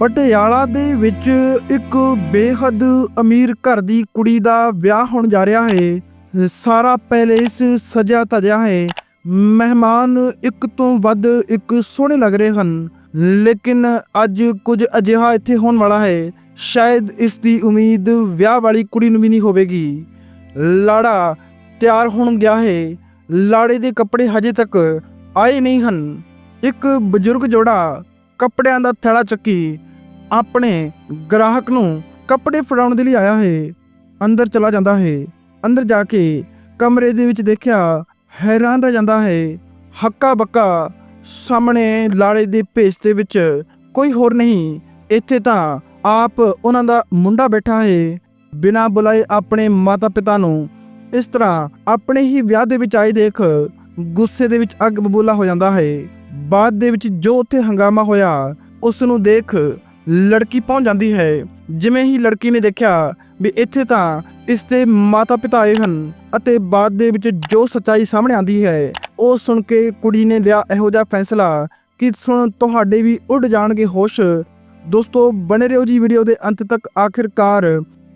ਪਟਿਆਲਾ ਦੇ ਵਿੱਚ ਇੱਕ ਬੇਹੱਦ ਅਮੀਰ ਘਰ ਦੀ ਕੁੜੀ ਦਾ ਵਿਆਹ ਹੋਣ ਜਾ ਰਿਹਾ ਹੈ। ਸਾਰਾ ਪੈਲੇਸ ਸਜਿਆ ਧਜਿਆ ਹੈ। ਮਹਿਮਾਨ ਇੱਕ ਤੋਂ ਵੱਧ ਇੱਕ ਸੋਹਣੇ ਲੱਗ ਰਹੇ ਹਨ। ਲੇਕਿਨ ਅੱਜ ਕੁਝ ਅਜਿਹਾ ਇੱਥੇ ਹੋਣ ਵਾਲਾ ਹੈ। ਸ਼ਾਇਦ ਇਸ ਦੀ ਉਮੀਦ ਵਿਆਹ ਵਾਲੀ ਕੁੜੀ ਨੂੰ ਵੀ ਨਹੀਂ ਹੋਵੇਗੀ। ਲਾੜਾ ਤਿਆਰ ਹੋਣ ਗਿਆ ਹੈ। ਲਾੜੇ ਦੇ ਕੱਪੜੇ ਹਜੇ ਤੱਕ ਆਏ ਨਹੀਂ ਹਨ। ਇੱਕ ਬਜ਼ੁਰਗ ਜੋੜਾ ਕੱਪੜਿਆਂ ਦਾ ਥੈਲਾ ਚੱਕੀ ਆਪਣੇ ਗ੍ਰਾਹਕ ਨੂੰ ਕੱਪੜੇ ਫੜਾਉਣ ਦੇ ਲਈ ਆਇਆ ਹੈ। ਅੰਦਰ ਚਲਾ ਜਾਂਦਾ ਹੈ। ਅੰਦਰ ਜਾ ਕੇ ਕਮਰੇ ਦੇ ਵਿੱਚ ਦੇਖਿਆ ਹੈਰਾਨ ਰਹਿ ਜਾਂਦਾ ਹੈ। ਹੱਕਾ ਬੱਕਾ ਸਾਹਮਣੇ ਲਾੜੇ ਦੇ ਭੇਸ ਦੇ ਵਿੱਚ ਕੋਈ ਹੋਰ ਨਹੀਂ। ਇੱਥੇ ਤਾਂ ਆਪ ਉਹਨਾਂ ਦਾ ਮੁੰਡਾ ਬੈਠਾ ਹੈ। ਬਿਨਾਂ ਬੁਲਾਏ ਆਪਣੇ ਮਾਤਾ ਪਿਤਾ ਨੂੰ ਇਸ ਤਰ੍ਹਾਂ ਆਪਣੇ ਹੀ ਵਿਆਹ ਦੇ ਵਿੱਚ ਆਏ ਦੇਖ ਗੁੱਸੇ ਦੇ ਵਿੱਚ ਅੱਗ ਬਬੂਲਾ ਹੋ ਜਾਂਦਾ ਹੈ। ਬਾਅਦ ਦੇ ਵਿੱਚ ਜੋ ਉੱਥੇ ਹੰਗਾਮਾ ਹੋਇਆ, ਉਸ ਨੂੰ ਦੇਖ ਲੜਕੀ ਪਹੁੰਚ ਜਾਂਦੀ ਹੈ। ਜਿਵੇਂ ਹੀ ਲੜਕੀ ਨੇ ਦੇਖਿਆ ਵੀ ਇੱਥੇ ਤਾਂ ਇਸ ਦੇ ਮਾਤਾ ਪਿਤਾ ਆਏ ਹਨ ਅਤੇ ਬਾਅਦ ਦੇ ਵਿੱਚ ਜੋ ਸੱਚਾਈ ਸਾਹਮਣੇ ਆਂਦੀ ਹੈ, ਉਹ ਸੁਣ ਕੇ ਕੁੜੀ ਨੇ ਲਿਆ ਇਹੋ ਜਿਹਾ ਫੈਸਲਾ ਕਿ ਸੁਣ, ਤੁਹਾਡੇ ਵੀ ਉੱਡ ਜਾਣਗੇ ਹੋਸ਼। ਦੋਸਤੋ, ਬਣੇ ਰਹੋ ਜੀ ਵੀਡੀਓ ਦੇ ਅੰਤ ਤੱਕ। ਆਖਿਰਕਾਰ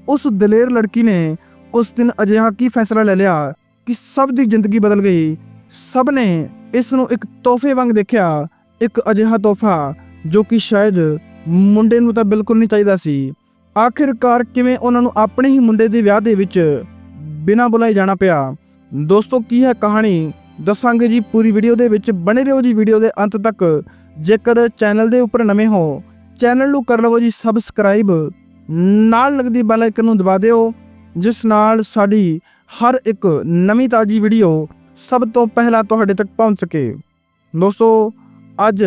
ਉਸ ਦਲੇਰ ਲੜਕੀ ਨੇ ਉਸ ਦਿਨ ਅਜਿਹਾ ਕੀ ਫੈਸਲਾ ਲੈ ਲਿਆ ਕਿ ਸਭ ਦੀ ਜ਼ਿੰਦਗੀ ਬਦਲ ਗਈ। ਸਭ ਨੇ ਇਸ ਨੂੰ ਇੱਕ ਤੋਹਫੇ ਵਾਂਗ ਦੇਖਿਆ, ਇੱਕ ਅਜਿਹਾ ਤੋਹਫਾ ਜੋ ਕਿ ਸ਼ਾਇਦ ਮੁੰਡੇ ਨੂੰ ਤਾਂ ਬਿਲਕੁਲ ਨਹੀਂ ਚਾਹੀਦਾ ਸੀ। ਆਖਿਰਕਾਰ ਕਿਵੇਂ ਉਹਨਾਂ ਨੂੰ ਆਪਣੇ ਹੀ ਮੁੰਡੇ ਦੇ ਵਿਆਹ ਦੇ ਵਿੱਚ ਬਿਨਾਂ ਬੁਲਾਏ ਜਾਣਾ ਪਿਆ? ਦੋਸਤੋ, ਕੀ ਹੈ ਕਹਾਣੀ? ਦੱਸਾਂਗੇ ਜੀ, ਪੂਰੀ ਵੀਡੀਓ ਦੇ ਵਿੱਚ ਬਣੇ ਰਹੋ ਜੀ ਵੀਡੀਓ ਦੇ ਅੰਤ ਤੱਕ। ਜੇਕਰ ਚੈਨਲ ਦੇ ਉੱਪਰ ਨਵੇਂ ਹੋ, ਚੈਨਲ ਨੂੰ ਕਰ ਲਵੋ ਜੀ ਸਬਸਕ੍ਰਾਈਬ। ਨਾਲ ਲੱਗਦੀ ਬੈਲ ਆਈਕਨ ਨੂੰ ਦਬਾ ਦਿਓ, ਜਿਸ ਨਾਲ ਸਾਡੀ ਹਰ ਇੱਕ ਨਵੀਂ ਤਾਜੀ ਵੀਡੀਓ ਸਭ ਤੋਂ ਪਹਿਲਾਂ ਤੁਹਾਡੇ ਤੱਕ ਪਹੁੰਚ ਸਕੇ। ਦੋਸਤੋ, ਅੱਜ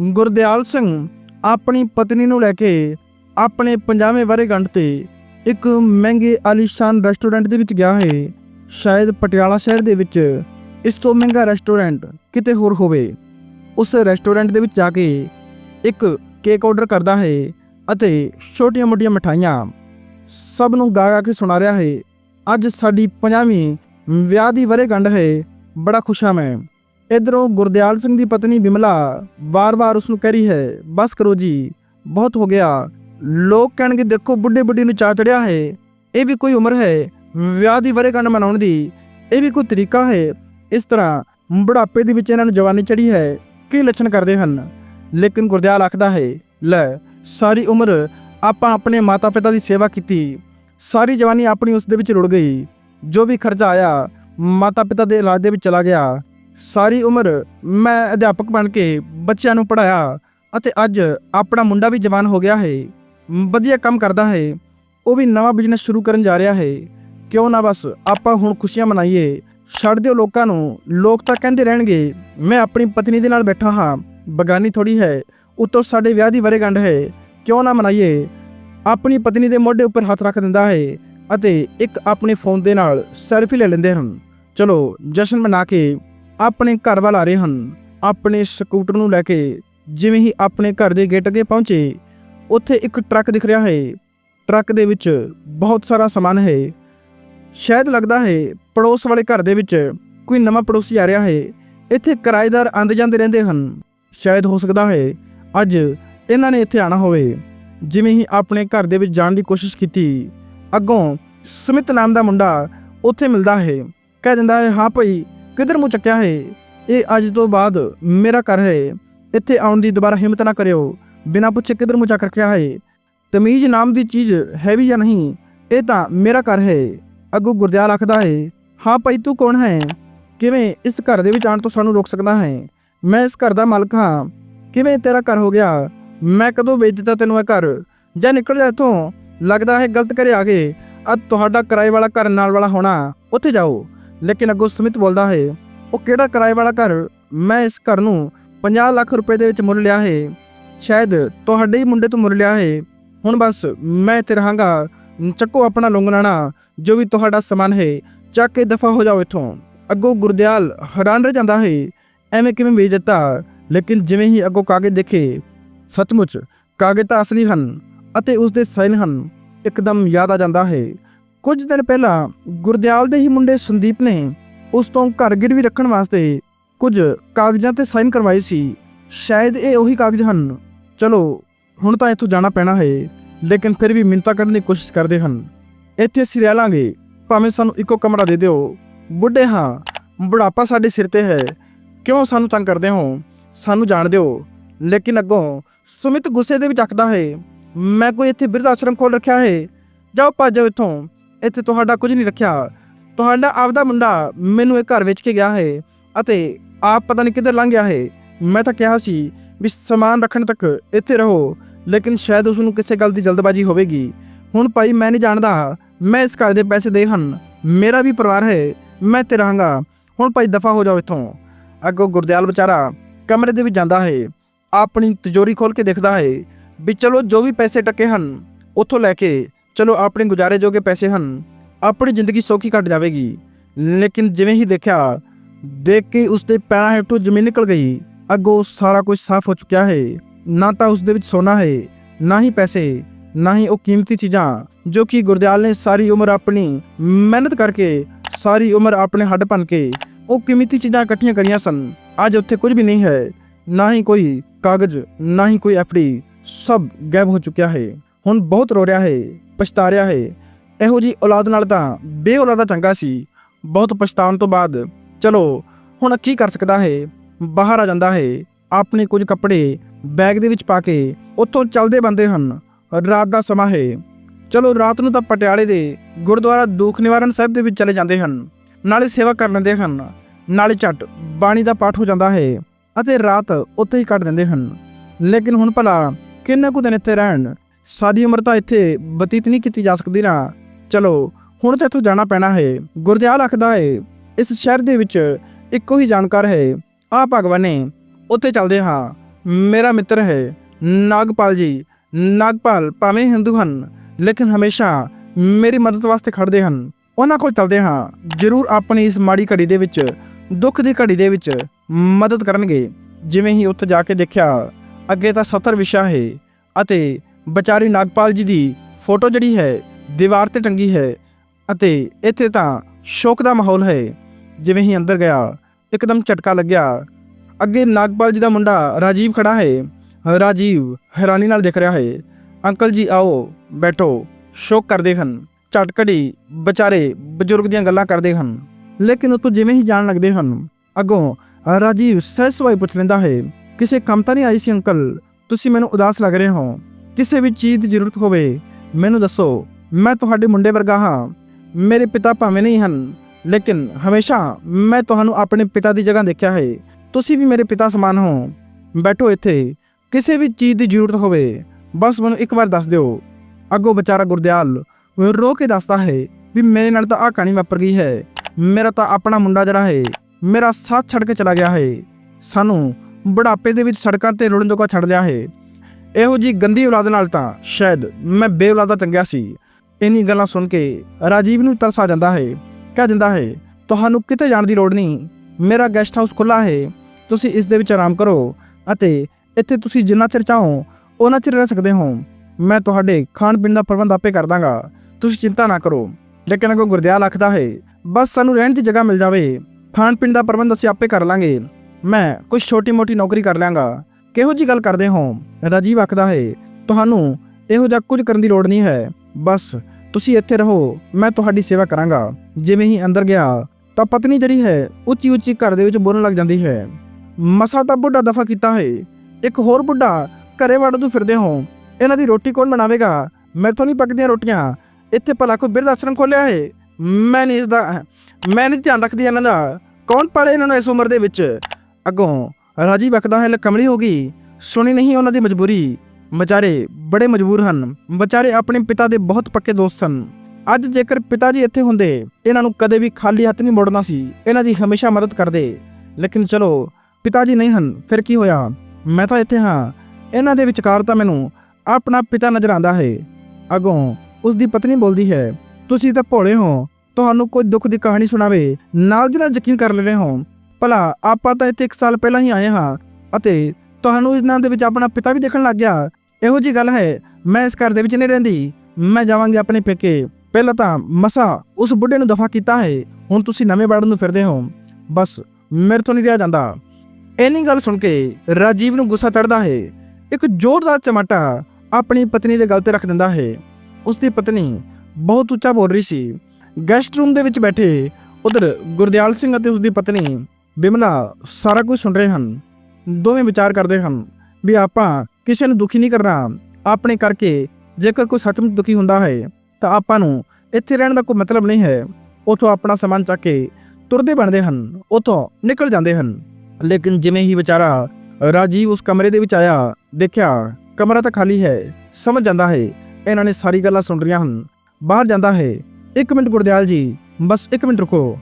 ਗੁਰਦਿਆਲ ਸਿੰਘ ਆਪਣੀ ਪਤਨੀ ਨੂੰ ਲੈ ਕੇ ਆਪਣੇ 50ਵੇਂ ਵਰ੍ਹੇਗੰਢ ਤੇ ਇੱਕ ਮਹਿੰਗੇ ਆਲੀਸ਼ਾਨ ਰੈਸਟੋਰੈਂਟ ਦੇ ਵਿੱਚ ਗਿਆ ਹੈ। ਸ਼ਾਇਦ ਪਟਿਆਲਾ ਸ਼ਹਿਰ ਦੇ ਵਿੱਚ ਇਸ ਤੋਂ ਮਹਿੰਗਾ ਰੈਸਟੋਰੈਂਟ ਕਿਤੇ ਹੋਰ ਹੋਵੇ। ਉਸ ਰੈਸਟੋਰੈਂਟ ਦੇ ਵਿੱਚ ਜਾ ਕੇ ਇੱਕ ਕੇਕ ਆਰਡਰ ਕਰਦਾ ਹੈ ਅਤੇ ਛੋਟੀਆਂ-ਮੋਟੀਆਂ ਮਠਾਈਆਂ ਸਭ ਨੂੰ ਗਾ ਗਾ ਕੇ ਸੁਣਾ ਰਿਹਾ ਹੈ। ਅੱਜ ਸਾਡੀ 50ਵੀਂ ਵਿਆਹ ਦੀ ਵਰ੍ਹੇਗੰਢ ਹੈ। ਬੜਾ ਖੁਸ਼ ਹਾਂ ਮੈਂ। ਇਧਰੋਂ ਗੁਰਦਿਆਲ ਸਿੰਘ ਦੀ ਪਤਨੀ ਬਿਮਲਾ ਵਾਰ ਵਾਰ ਉਸ ਨੂੰ ਕਹਿ ਰਹੀ ਹੈ, ਬਸ ਕਰੋ ਜੀ, ਬਹੁਤ ਹੋ ਗਿਆ। ਲੋਕ ਕਹਿਣਗੇ, ਦੇਖੋ ਬੁੱਢੇ ਬੁੱਢੀ ਨੂੰ ਚਾ ਚੜਿਆ ਹੈ। ਇਹ ਵੀ ਕੋਈ ਉਮਰ ਹੈ, ਵਿਆਹ ਦੀ ਵਰ੍ਹੇਗੰਢ ਮਨਾਉਣ ਦੀ। ਇਹ ਵੀ ਕੋਈ ਤਰੀਕਾ ਹੈ। ਇਸ ਤਰ੍ਹਾਂ ਬੁਢਾਪੇ ਦੇ ਵਿੱਚ ਇਹਨਾਂ ਨੂੰ ਜਵਾਨੀ ਚੜੀ ਹੈ। ਕੀ ਲੱਛਣ ਕਰਦੇ ਹਨ? ਲੇਕਿਨ ਗੁਰਦਿਆਲ ਆਖਦਾ ਹੈ, ਲੈ, ਸਾਰੀ ਉਮਰ ਆਪਾਂ ਆਪਣੇ ਮਾਤਾ-ਪਿਤਾ ਦੀ ਸੇਵਾ ਕੀਤੀ। ਸਾਰੀ ਜਵਾਨੀ ਆਪਣੀ ਉਸ ਦੇ ਵਿੱਚ ਰੁੜ ਗਈ। ਜੋ ਵੀ ਖਰਚਾ ਆਇਆ, ਮਾਤਾ-ਪਿਤਾ ਦੇ ਇਲਾਜ ਦੇ ਵਿੱਚ ਚਲਾ ਗਿਆ। ਸਾਰੀ ਉਮਰ ਮੈਂ ਅਧਿਆਪਕ ਬਣ ਕੇ ਬੱਚਿਆਂ ਨੂੰ ਪੜਾਇਆ ਅਤੇ ਅੱਜ ਆਪਣਾ ਮੁੰਡਾ ਵੀ ਜਵਾਨ ਹੋ ਗਿਆ ਹੈ। ਵਧੀਆ ਕੰਮ ਕਰਦਾ ਹੈ। ਉਹ ਵੀ ਨਵਾਂ ਬਿਜ਼ਨਸ ਸ਼ੁਰੂ ਕਰਨ ਜਾ ਰਿਹਾ ਹੈ। ਕਿਉਂ ਨਾ ਬਸ ਆਪਾਂ ਹੁਣ ਖੁਸ਼ੀਆਂ ਮਨਾਈਏ। ਛੱਡ ਦਿਓ ਲੋਕਾਂ ਨੂੰ। ਲੋਕ ਤਾਂ ਕਹਿੰਦੇ ਰਹਿਣਗੇ, ਮੈਂ ਆਪਣੀ ਪਤਨੀ ਦੇ ਨਾਲ ਬੈਠਾ ਹਾਂ। ਬਗਾਨੀ ਥੋੜੀ ਹੈ। ਉਤੋਂ ਸਾਡੇ ਵਿਆਹ ਦੀ ਵਰ੍ਹੇਗੰਢ ਹੈ। ਕਿਉਂ ਨਾ ਮਨਾਈਏ? ਆਪਣੀ ਪਤਨੀ ਦੇ ਮੋਢੇ ਉੱਪਰ ਹੱਥ ਰੱਖ ਦਿੰਦਾ ਹੈ ਅਤੇ ਇੱਕ ਆਪਣੇ ਫੋਨ ਦੇ ਨਾਲ ਸੈਲਫੀ ਲੈ ਲੈਂਦੇ ਹਨ। ਚਲੋ ਜਸ਼ਨ ਮਨਾ ਕੇ ਆਪਣੇ ਘਰ ਵੱਲ ਆ ਰਹੇ ਹਨ। ਆਪਣੇ ਸਕੂਟਰ ਨੂੰ ਲੈ ਕੇ ਜਿਵੇਂ ਹੀ ਆਪਣੇ ਘਰ ਦੇ ਗੇਟ ਅੱਗੇ ਪਹੁੰਚੇ, ਉੱਥੇ ਇੱਕ ਟਰੱਕ ਦਿਖ ਰਿਹਾ ਹੈ। ਟਰੱਕ ਦੇ ਵਿੱਚ ਬਹੁਤ ਸਾਰਾ ਸਮਾਨ ਹੈ। ਸ਼ਾਇਦ ਲੱਗਦਾ ਹੈ ਪੜੋਸ ਵਾਲੇ ਘਰ ਦੇ ਵਿੱਚ ਕੋਈ ਨਵਾਂ ਪੜੋਸੀ ਆ ਰਿਹਾ ਹੈ। ਇੱਥੇ ਕਿਰਾਏਦਾਰ ਆਂਦੇ ਜਾਂਦੇ ਰਹਿੰਦੇ ਹਨ। ਸ਼ਾਇਦ ਹੋ ਸਕਦਾ ਹੈ ਅੱਜ ਇਹਨਾਂ ਨੇ ਇੱਥੇ ਆਣਾ ਹੋਵੇ। ਜਿਵੇਂ ਹੀ ਆਪਣੇ ਘਰ ਦੇ ਵਿੱਚ ਜਾਣ ਦੀ ਕੋਸ਼ਿਸ਼ ਕੀਤੀ, ਅੱਗੋਂ ਸੁਮਿਤ ਨਾਮ ਦਾ ਮੁੰਡਾ ਉੱਥੇ ਮਿਲਦਾ ਹੈ। ਕਹਿ ਦਿੰਦਾ ਹੈ, ਹਾਂ ਭਾਈ ਕਿੱਧਰ ਮੂੰਹ ਚੱਕਿਆ ਹੈ? ਇਹ ਅੱਜ ਤੋਂ ਬਾਅਦ ਮੇਰਾ ਘਰ ਹੈ। ਇੱਥੇ ਆਉਣ ਦੀ ਦੁਬਾਰਾ ਹਿੰਮਤ ਨਾ ਕਰਿਓ। ਬਿਨਾਂ ਪੁੱਛੇ ਕਿੱਧਰ ਮੂੰਹ ਚੱਕ ਰੱਖਿਆ ਹੈ? ਤਮੀਜ਼ ਨਾਮ ਦੀ ਚੀਜ਼ ਹੈ ਵੀ ਜਾਂ ਨਹੀਂ? ਇਹ ਤਾਂ ਮੇਰਾ ਘਰ ਹੈ। ਅੱਗੋਂ ਗੁਰਦਿਆਲ ਆਖਦਾ ਹੈ, ਹਾਂ ਭਾਈ, ਤੂੰ ਕੌਣ ਹੈ? ਕਿਵੇਂ ਇਸ ਘਰ ਦੇ ਵਿੱਚ ਆਉਣ ਤੋਂ ਸਾਨੂੰ ਰੋਕ ਸਕਦਾ ਹੈ? ਮੈਂ ਇਸ ਘਰ ਦਾ ਮਾਲਕ ਹਾਂ। ਕਿਵੇਂ ਤੇਰਾ ਘਰ ਹੋ ਗਿਆ? ਮੈਂ ਕਦੋਂ ਵੇਚ ਦਿੱਤਾ ਤੈਨੂੰ ਇਹ ਘਰ? ਜਾਂ ਨਿਕਲ ਜਾ ਇੱਥੋਂ? ਲੱਗਦਾ ਹੈ ਗਲਤ ਕਰੇ ਆ ਗਏ। ਆ ਤੁਹਾਡਾ ਕਿਰਾਏ ਵਾਲਾ ਘਰ ਨਾਲ ਵਾਲਾ ਹੋਣਾ। ਉੱਥੇ ਜਾਓ। ਲੇਕਿਨ ਅੱਗੋਂ ਸੁਮਿਤ ਬੋਲਦਾ ਹੈ, ਉਹ ਕਿਹੜਾ ਕਿਰਾਏ ਵਾਲਾ ਘਰ ਮੈਂ ਇਸ ਘਰ ਨੂੰ 50 ਲੱਖ ਰੁਪਏ ਦੇ ਵਿੱਚ ਮੁੱਲ ਲਿਆ ਹੈ? ਸ਼ਾਇਦ ਤੁਹਾਡੇ ਹੀ ਮੁੰਡੇ ਤੋਂ ਮੁੱਲ ਲਿਆ ਹੈ। ਹੁਣ ਬਸ ਮੈਂ ਇੱਥੇ ਰਹਾਂਗਾ। ਚੱਕੋ ਆਪਣਾ ਲੰਗਣਾਣਾ ਜੋ ਵੀ ਤੁਹਾਡਾ ਸਮਾਨ ਹੈ, ਚੱਕ ਕੇ ਦਫਾ ਹੋ ਜਾਓ ਇੱਥੋਂ। ਅੱਗੋਂ ਗੁਰਦਿਆਲ ਹੈਰਾਨ ਰਹਿ ਜਾਂਦਾ ਹੈ, ਐਵੇਂ ਕਿਵੇਂ ਵੇਚ ਦਿੱਤਾ? ਲੇਕਿਨ ਜਿਵੇਂ ਹੀ ਅੱਗੋਂ ਕਾਗਜ਼ ਦੇਖੇ, ਸੱਚਮੁੱਚ ਕਾਗਜ਼ ਤਾਂ ਅਸਲੀ ਹਨ ਅਤੇ ਉਸ ਦੇ ਸਾਈਨ ਹਨ। ਇੱਕਦਮ ਯਾਦ ਆ ਜਾਂਦਾ ਹੈ ਕੁਝ ਦਿਨ ਪਹਿਲਾਂ ਗੁਰਦਿਆਲ ਦੇ ਹੀ ਮੁੰਡੇ ਸੰਦੀਪ ਨੇ ਉਸ ਤੋਂ ਘਰ ਗਿਰਵੀ ਰੱਖਣ ਵਾਸਤੇ ਕੁਝ ਕਾਗਜ਼ਾਂ ਤੇ ਸਾਈਨ ਕਰਵਾਏ ਸੀ। ਸ਼ਾਇਦ ਇਹ ਉਹੀ ਕਾਗਜ਼ ਹਨ। ਚਲੋ, ਹੁਣ ਤਾਂ ਇੱਥੋਂ ਜਾਣਾ ਪੈਣਾ ਹੈ, ਲੇਕਿਨ ਫਿਰ ਵੀ ਮਿੰਤਾ ਕਰਨ ਦੀ ਕੋਸ਼ਿਸ਼ ਕਰਦੇ ਹਨ। ਇੱਥੇ ਅਸੀਂ ਰਹਿ ਲਾਂਗੇ। ਭਾਵੇਂ ਸਾਨੂੰ ਇੱਕੋ ਕਮਰਾ ਦੇ ਦਿਓ। ਬੁੱਢੇ ਹਾਂ, ਬੁਢਾਪਾ ਸਾਡੇ ਸਿਰ ਤੇ ਹੈ। ਕਿਉਂ ਸਾਨੂੰ ਤੰਗ ਕਰਦੇ ਹੋ? ਸਾਨੂੰ ਜਾਣ ਦਿਓ। ਲੇਕਿਨ ਅੱਗੋਂ ਸੁਮਿਤ ਗੁੱਸੇ ਦੇ ਵਿੱਚ ਆਖਦਾ ਹੈ, ਮੈਂ ਕੋਈ ਇੱਥੇ ਬਿਰਧ ਆਸ਼ਰਮ ਖੋਲ ਰੱਖਿਆ ਹੈ। ਜਾਓ, ਭੱਜ ਜਾਓ ਇੱਥੋਂ। ਇੱਥੇ ਤੁਹਾਡਾ ਕੁਝ ਨਹੀਂ ਰੱਖਿਆ। ਤੁਹਾਡਾ ਆਪਦਾ ਮੁੰਡਾ ਮੈਨੂੰ ਇਹ ਘਰ ਵੇਚ ਕੇ ਗਿਆ ਹੈ ਅਤੇ ਆਪ ਪਤਾ ਨਹੀਂ ਕਿੱਧਰ ਲੰਘ ਗਿਆ ਹੈ। ਮੈਂ ਤਾਂ ਕਿਹਾ ਸੀ ਵੀ ਸਮਾਨ ਰੱਖਣ ਤੱਕ ਇੱਥੇ ਰਹੋ, ਲੇਕਿਨ ਸ਼ਾਇਦ ਉਸ ਨੂੰ ਕਿਸੇ ਗੱਲ ਦੀ ਜਲਦਬਾਜ਼ੀ ਹੋਵੇਗੀ। ਹੁਣ ਭਾਈ, ਮੈਂ ਨਹੀਂ ਜਾਣਦਾ। ਮੈਂ ਇਸ ਘਰ ਦੇ ਪੈਸੇ ਦੇ ਹਨ। ਮੇਰਾ ਵੀ ਪਰਿਵਾਰ ਹੈ। ਮੈਂ ਤੇ ਰਹਾਂਗਾ। ਹੁਣ ਭਾਈ, ਦਫਾ ਹੋ ਜਾਓ ਇੱਥੋਂ। ਅੱਗੋਂ ਗੁਰਦਿਆਲ ਵਿਚਾਰਾ ਕਮਰੇ ਦੇ ਵਿੱਚ ਜਾਂਦਾ ਹੈ। ਆਪਣੀ ਤਿਜੋਰੀ ਖੋਲ ਕੇ ਦੇਖਦਾ ਹੈ ਵੀ ਚਲੋ ਜੋ ਵੀ ਪੈਸੇ ਟੱਕੇ ਹਨ, ਉੱਥੋਂ ਲੈ ਕੇ ਚਲੋ ਆਪਣੇ ਗੁਜ਼ਾਰੇ ਜੋਗੇ ਪੈਸੇ ਹਨ, ਆਪਣੀ ਜ਼ਿੰਦਗੀ ਸੌਖੀ ਕੱਟ ਜਾਵੇਗੀ। ਲੇਕਿਨ ਜਿਵੇਂ ਹੀ ਦੇਖਿਆ, ਦੇਖ ਕੇ ਉਸਦੇ ਪੈਰਾਂ ਹੇਠੋਂ ਜ਼ਮੀਨ ਨਿਕਲ ਗਈ, ਅੱਗੋਂ ਸਾਰਾ ਕੁਝ ਸਾਫ਼ ਹੋ ਚੁੱਕਿਆ ਹੈ। ਨਾ ਤਾਂ ਉਸ ਦੇ ਵਿੱਚ ਸੋਨਾ ਹੈ, ਨਾ ਹੀ ਪੈਸੇ, ਨਾ ਹੀ ਉਹ ਕੀਮਤੀ ਚੀਜ਼ਾਂ, ਜੋ ਕਿ ਗੁਰਦਿਆਲ ਨੇ ਸਾਰੀ ਉਮਰ ਆਪਣੀ ਮਿਹਨਤ ਕਰਕੇ, ਸਾਰੀ ਉਮਰ ਆਪਣੇ ਹੱਡ ਭੰਨ ਕੇ ਉਹ ਕੀਮਤੀ ਚੀਜ਼ਾਂ ਇਕੱਠੀਆਂ ਕਰੀਆਂ ਸਨ। ਅੱਜ ਉੱਥੇ ਕੁਝ ਵੀ ਨਹੀਂ ਹੈ, ਨਾ ਹੀ ਕੋਈ ਕਾਗਜ਼, ਨਾ ਹੀ ਕੋਈ ਐਫਡੀ ਸਭ ਗਾਇਬ ਹੋ ਚੁੱਕਿਆ ਹੈ। ਹੁਣ ਬਹੁਤ ਰੋ ਰਿਹਾ ਹੈ। ਪਛਤਾ ਰਿਹਾ ਹੈ। ਇਹੋ ਜੀ ਔਲਾਦ ਨਾਲ ਤਾਂ ਬੇਔਲਾਦਾ ਚੰਗਾ ਸੀ। ਬਹੁਤ ਪਛਤਾਉਣ ਤੋਂ ਬਾਅਦ, ਚਲੋ, ਹੁਣ ਕੀ ਕਰ ਸਕਦਾ ਹੈ? ਬਾਹਰ ਆ ਜਾਂਦਾ ਹੈ। ਆਪਣੇ ਕੁਝ ਕੱਪੜੇ ਬੈਗ ਦੇ ਵਿੱਚ ਪਾ ਕੇ ਉੱਥੋਂ ਚੱਲਦੇ ਬੰਦੇ ਹਨ। ਰਾਤ ਦਾ ਸਮਾਂ ਹੈ। ਚਲੋ, ਰਾਤ ਨੂੰ ਤਾਂ ਪਟਿਆਲੇ ਦੇ ਗੁਰਦੁਆਰਾ ਦੁੱਖ ਨਿਵਾਰਨ ਸਾਹਿਬ ਦੇ ਵਿੱਚ ਚਲੇ ਜਾਂਦੇ ਹਨ। ਨਾਲੇ ਸੇਵਾ ਕਰ ਲੈਂਦੇ ਹਨ। ਨਾਲੇ ਝੱਟ ਬਾਣੀ ਦਾ ਪਾਠ ਹੋ ਜਾਂਦਾ ਹੈ ਅਤੇ ਰਾਤ ਉੱਥੇ ਹੀ ਕੱਢ ਦਿੰਦੇ ਹਨ। ਲੇਕਿਨ ਹੁਣ ਭਲਾ ਕਿੰਨੇ ਕੁ ਦਿਨ ਇੱਥੇ ਰਹਿਣ ਸਾਰੀ ਉਮਰ ਤਾਂ ਇੱਥੇ ਬਤੀਤ ਨਹੀਂ ਕੀਤੀ ਜਾ ਸਕਦੀ ਨਾ। ਚਲੋ, ਹੁਣ ਤਾਂ ਇੱਥੋਂ ਜਾਣਾ ਪੈਣਾ ਹੈ। ਗੁਰਦਿਆਲ ਆਖਦਾ ਹੈ, ਇਸ ਸ਼ਹਿਰ ਦੇ ਵਿੱਚ ਇੱਕੋ ਹੀ ਜਾਣਕਾਰ ਹੈ। ਆ ਭਗਵਾਨੇ ਉੱਥੇ ਚੱਲਦੇ ਹਾਂ। ਮੇਰਾ ਮਿੱਤਰ ਹੈ, ਨਾਗਪਾਲ ਜੀ। ਨਾਗਪਾਲ ਭਾਵੇਂ ਹਿੰਦੂ ਹਨ, ਲੇਕਿਨ ਹਮੇਸ਼ਾ ਮੇਰੀ ਮਦਦ ਵਾਸਤੇ ਖੜਦੇ ਹਨ। ਉਹਨਾਂ ਕੋਲ ਚੱਲਦੇ ਹਾਂ। ਜ਼ਰੂਰ ਆਪਣੀ ਇਸ ਮਾੜੀ ਘੜੀ ਦੇ ਵਿੱਚ, ਦੁੱਖ ਦੀ ਘੜੀ ਦੇ ਵਿੱਚ ਮਦਦ ਕਰਨਗੇ। ਜਿਵੇਂ ਹੀ ਉੱਥੇ ਜਾ ਕੇ ਦੇਖਿਆ, ਅੱਗੇ ਤਾਂ ਸਤਰ ਵਿਸ਼ਾ ਹੈ ਅਤੇ ਵਿਚਾਰੀ ਨਾਗਪਾਲ ਜੀ ਦੀ ਫੋਟੋ ਜਿਹੜੀ ਹੈ, ਦੀਵਾਰ ਤੇ ਟੰਗੀ ਹੈ ਅਤੇ ਇੱਥੇ ਤਾਂ ਸ਼ੋਕ ਦਾ ਮਾਹੌਲ ਹੈ। ਜਿਵੇਂ ਹੀ ਅੰਦਰ ਗਿਆ, ਇੱਕਦਮ ਝਟਕਾ ਲੱਗਿਆ। ਅੱਗੇ ਨਾਗਪਾਲ ਜੀ ਦਾ ਮੁੰਡਾ ਰਾਜੀਵ ਖੜਾ ਹੈ। ਰਾਜੀਵ ਹੈਰਾਨੀ ਨਾਲ ਦੇਖ ਰਿਹਾ ਹੈ। ਅੰਕਲ ਜੀ ਆਓ, ਬੈਠੋ। ਸ਼ੋਕ ਕਰਦੇ ਹਨ। ਝਟਕੜੀ ਵਿਚਾਰੇ ਬਜ਼ੁਰਗ ਦੀਆਂ ਗੱਲਾਂ ਕਰਦੇ ਹਨ। ਲੇਕਿਨ ਉੱਥੋਂ ਜਿਵੇਂ ਹੀ ਜਾਣ ਲੱਗਦੇ ਹਨ, ਅੱਗੋਂ ਰਾਜੀਵ ਸਹਿਜ ਸੁਭਾਅ ਪੁੱਛ ਲੈਂਦਾ ਹੈ, ਕਿਸੇ ਕੰਮ ਤਾਂ ਨਹੀਂ ਆਈ ਸੀ, ਅੰਕਲ? ਤੁਸੀਂ ਮੈਨੂੰ ਉਦਾਸ ਲੱਗ ਰਹੇ ਹੋ? ਕਿਸੇ ਵੀ ਚੀਜ਼ ਦੀ ਜ਼ਰੂਰਤ ਹੋਵੇ, ਮੈਨੂੰ ਦੱਸੋ, ਮੈਂ ਤੁਹਾਡੇ ਮੁੰਡੇ ਵਰਗਾ ਹਾਂ। ਮੇਰੇ ਪਿਤਾ ਭਾਵੇਂ ਨਹੀਂ ਹਨ, ਲੇਕਿਨ ਹਮੇਸ਼ਾ ਮੈਂ ਤੁਹਾਨੂੰ ਆਪਣੇ ਪਿਤਾ ਦੀ ਜਗ੍ਹਾ ਦੇਖਿਆ ਹੈ। ਤੁਸੀਂ ਵੀ ਮੇਰੇ ਪਿਤਾ ਸਮਾਨ ਹੋ। ਬੈਠੋ ਇੱਥੇ, ਕਿਸੇ ਵੀ ਚੀਜ਼ ਦੀ ਜ਼ਰੂਰਤ ਹੋਵੇ, ਬਸ ਮੈਨੂੰ ਇੱਕ ਵਾਰ ਦੱਸ ਦਿਓ। ਅੱਗੋਂ ਵਿਚਾਰਾ ਗੁਰਦਿਆਲ ਰੋ ਕੇ ਦੱਸਦਾ ਹੈ ਵੀ ਮੇਰੇ ਨਾਲ ਤਾਂ ਆਹ ਕਹਾਣੀ ਵਾਪਰ ਗਈ ਹੈ। ਮੇਰਾ ਤਾਂ ਆਪਣਾ ਮੁੰਡਾ ਜਿਹੜਾ ਹੈ, ਮੇਰਾ ਸਾਥ ਛੱਡ ਕੇ ਚਲਾ ਗਿਆ ਹੈ। ਸਾਨੂੰ ਬੁਢਾਪੇ ਦੇ ਵਿੱਚ ਸੜਕਾਂ ਤੇ ਰੁੜਨ ਜੋਗਾ ਛੱਡ ਲਿਆ ਹੈ। ਇਹੋ ਜੀ ਗੰਦੀ ਔਲਾਦ ਨਾਲ ਤਾਂ ਸ਼ਾਇਦ ਮੈਂ ਬੇਔਲਾਦਾ ਚੰਗਿਆ ਸੀ। ਇੰਨੀ ਗੱਲਾਂ ਸੁਣ ਕੇ ਰਾਜੀਵ ਨੂੰ ਤਰਸ ਆ ਜਾਂਦਾ ਹੈ। ਕਹਿ ਦਿੰਦਾ ਹੈ, ਤੁਹਾਨੂੰ ਕਿਤੇ ਜਾਣ ਦੀ ਲੋੜ ਨਹੀਂ। ਮੇਰਾ ਗੈਸਟ ਹਾਊਸ ਖੁੱਲਾ ਹੈ। ਤੁਸੀਂ ਇਸ ਦੇ ਵਿੱਚ ਆਰਾਮ ਕਰੋ ਅਤੇ ਇੱਥੇ ਤੁਸੀਂ ਜਿੰਨਾ ਚਿਰ ਚਾਹੋ ਉਹਨਾਂ ਚਿਰ ਰਹਿ ਸਕਦੇ ਹੋ। ਮੈਂ ਤੁਹਾਡੇ ਖਾਣ ਪੀਣ ਦਾ ਪ੍ਰਬੰਧ ਆਪੇ ਕਰ ਦਾਂਗਾ। ਤੁਸੀਂ ਚਿੰਤਾ ਨਾ ਕਰੋ। ਲੇਕਿਨ ਅਗੋ ਗੁਰਦਿਆਲ ਆਖਦਾ ਹੈ, ਬਸ ਸਾਨੂੰ ਰਹਿਣ ਦੀ ਜਗ੍ਹਾ ਮਿਲ ਜਾਵੇ। ਖਾਣ ਪੀਣ ਦਾ ਪ੍ਰਬੰਧ ਅਸੀਂ ਆਪੇ ਕਰ ਲਾਂਗੇ। ਮੈਂ ਕੁਝ ਛੋਟੀ-ਮੋਟੀ ਨੌਕਰੀ ਕਰ ਲਾਂਗਾ ਕਿਹੋ ਜੀ ਗੱਲ ਕਰਦੇ ਹੋ? ਰਾਜੀਵ ਆਖਦਾ ਹੈ। ਤੁਹਾਨੂੰ ਇਹੋ ਜਿਹਾ ਕੁਝ ਕਰਨ ਦੀ ਲੋੜ ਨਹੀਂ ਹੈ। ਬਸ ਤੁਸੀਂ ਇੱਥੇ ਰਹੋ, ਮੈਂ ਤੁਹਾਡੀ ਸੇਵਾ ਕਰਾਂਗਾ। ਜਿਵੇਂ ਹੀ ਅੰਦਰ ਗਿਆ, ਤਾਂ ਪਤਨੀ ਜਿਹੜੀ ਹੈ ਉੱਚੀ ਉੱਚੀ ਘਰ ਦੇ ਵਿੱਚ ਬੋਲਣ ਲੱਗ ਜਾਂਦੀ ਹੈ। ਮਸਾ ਤਾਂ ਬੁੱਢਾ ਦਫਾ ਕੀਤਾ ਹੈ। ਇੱਕ ਹੋਰ ਬੁੱਢਾ ਘਰੇ ਵੜ ਤੂੰ ਫਿਰਦੇ ਹੋ। ਇਹਨਾਂ ਦੀ ਰੋਟੀ ਕੌਣ ਬਣਾਵੇਗਾ? ਮੇਰੇ ਤੋਂ ਨਹੀਂ ਪੱਕਦੀਆਂ ਰੋਟੀਆਂ। ਇੱਥੇ ਭਲਾ ਕੋਈ ਬਿਰਧ ਆਸ਼ਰਮ ਖੋਲਿਆ ਹੈ? ਮੈਂ ਨਹੀਂ ਇਸ ਦਾ ਮੈਂ ਨਹੀਂ ਧਿਆਨ ਰੱਖਦੀ ਇਹਨਾਂ ਦਾ। ਕੌਣ ਪਾਲੇ ਇਹਨਾਂ ਨੂੰ ਇਸ ਉਮਰ ਦੇ ਵਿੱਚ? ਅੱਗੋਂ ਰਾਜੀ ਵਕਦਾ ਹੈ ਲੈ ਕਮਲੀ ਹੋ ਗਈ। ਸੁਣੀ ਨਹੀਂ ਉਹਨਾਂ ਦੀ ਮਜਬੂਰੀ। ਵਿਚਾਰੇ ਬੜੇ ਮਜਬੂਰ ਹਨ। ਵਿਚਾਰੇ ਆਪਣੇ ਪਿਤਾ ਦੇ ਬਹੁਤ ਪੱਕੇ ਦੋਸਤ ਸਨ। ਅੱਜ ਜੇਕਰ ਪਿਤਾ ਜੀ ਇੱਥੇ ਹੁੰਦੇ, ਇਹਨਾਂ ਨੂੰ ਕਦੇ ਵੀ ਖਾਲੀ ਹੱਥ ਨਹੀਂ ਮੋੜਨਾ ਸੀ। ਇਹਨਾਂ ਦੀ ਹਮੇਸ਼ਾ ਮਦਦ ਕਰਦੇ। ਲੇਕਿਨ ਚਲੋ, ਪਿਤਾ ਜੀ ਨਹੀਂ ਹਨ, ਫਿਰ ਕੀ ਹੋਇਆ? ਮੈਂ ਤਾਂ ਇੱਥੇ ਹਾਂ। ਇਹਨਾਂ ਦੇ ਵਿਚਕਾਰ ਤਾਂ ਮੈਨੂੰ ਆਪਣਾ ਪਿਤਾ ਨਜ਼ਰ ਆਂਦਾ ਹੈ। ਅਗੋਂ ਉਸ ਦੀ ਪਤਨੀ ਬੋਲਦੀ ਹੈ, ਤੁਸੀਂ ਤਾਂ ਭੋਲੇ ਹੋ। ਤੁਹਾਨੂੰ ਕੋਈ ਦੁੱਖ ਦੀ ਕਹਾਣੀ ਸੁਣਾਵੇ। ਨਾਲ ਦੀ ਨਾਲ ਯਕੀਨ ਕਰ ਲੈਣੇ ਹੋ। ਭਲਾ, ਆਪਾਂ ਤਾਂ ਇੱਥੇ 1 ਸਾਲ ਪਹਿਲਾਂ ਹੀ ਆਏ ਹਾਂ ਅਤੇ ਤੁਹਾਨੂੰ ਇਹਨਾਂ ਦੇ ਵਿੱਚ ਆਪਣਾ ਪਿਤਾ ਵੀ ਦੇਖਣ ਲੱਗ ਗਿਆ। ਇਹੋ ਜੀ ਗੱਲ ਹੈ, ਮੈਂ ਇਸ ਘਰ ਦੇ ਵਿੱਚ ਨਹੀਂ ਰਹਿੰਦੀ। ਮੈਂ ਜਾਵਾਂਗੀ ਆਪਣੇ ਪੇਕੇ। ਪਹਿਲਾਂ ਤਾਂ ਮਸਾ ਉਸ ਬੁੱਢੇ ਨੂੰ ਦਫਾ ਕੀਤਾ ਹੈ। ਹੁਣ ਤੁਸੀਂ ਨਵੇਂ ਬਾੜ ਨੂੰ ਫਿਰਦੇ ਹੋ। ਬਸ, ਮੇਰੇ ਤੋਂ ਨਹੀਂ ਰਿਹਾ ਜਾਂਦਾ। ਇੰਨੀ ਗੱਲ ਸੁਣ ਕੇ ਰਾਜੀਵ ਨੂੰ ਗੁੱਸਾ ਚੜਦਾ ਹੈ। ਇੱਕ ਜ਼ੋਰਦਾਰ ਚਮਾਟਾ ਆਪਣੀ ਪਤਨੀ ਦੇ ਗਲ ਤੇ ਰੱਖ ਦਿੰਦਾ ਹੈ। ਉਸ ਦੀ ਪਤਨੀ ਬਹੁਤ ਉੱਚਾ ਬੋਲ ਰਹੀ ਸੀ। ਗੈਸਟ ਰੂਮ ਦੇ ਵਿੱਚ ਬੈਠੇ ਉਧਰ ਗੁਰਦਿਆਲ ਸਿੰਘ ਅਤੇ ਉਸ ਦੀ ਪਤਨੀ ਬਿਮਲਾ ਸਾਰਾ ਕੁਝ ਸੁਣ ਰਹੇ ਹਨ। ਦੋਵੇਂ ਵਿਚਾਰ ਕਰਦੇ ਹਨ ਵੀ ਆਪਾਂ ਕਿਸੇ ਨੂੰ ਦੁਖੀ ਨਹੀਂ ਕਰਨਾ। ਆਪਣੇ ਕਰਕੇ ਜੇਕਰ ਕੋਈ ਸੱਚਮੁੱਚ ਦੁਖੀ ਹੁੰਦਾ ਹੈ, ਤਾਂ ਆਪਾਂ ਨੂੰ ਇੱਥੇ ਰਹਿਣ ਦਾ ਕੋਈ ਮਤਲਬ ਨਹੀਂ ਹੈ। ਉਥੋਂ ਆਪਣਾ ਸਮਾਨ ਚੱਕ ਕੇ ਤੁਰਦੇ ਬਣਦੇ ਹਨ, ਉਥੋਂ ਨਿਕਲ ਜਾਂਦੇ ਹਨ। ਲੇਕਿਨ ਜਿਵੇਂ ਹੀ ਵਿਚਾਰਾ ਰਾਜੀਵ ਉਸ ਕਮਰੇ ਦੇ ਵਿੱਚ ਆਇਆ, ਦੇਖਿਆ ਕਮਰਾ ਤਾਂ ਖਾਲੀ ਹੈ, ਸਮਝ ਜਾਂਦਾ ਹੈ, ਇਹਨਾਂ ਨੇ ਸਾਰੀ ਗੱਲਾਂ ਸੁਣ ਰਹੀਆਂ ਹਨ। ਬਾਹਰ ਜਾਂਦਾ ਹੈ, ਇੱਕ ਮਿੰਟ ਗੁਰਦਿਆਲ ਜੀ, ਬਸ ਇੱਕ ਮਿੰਟ ਰੁਕੋ।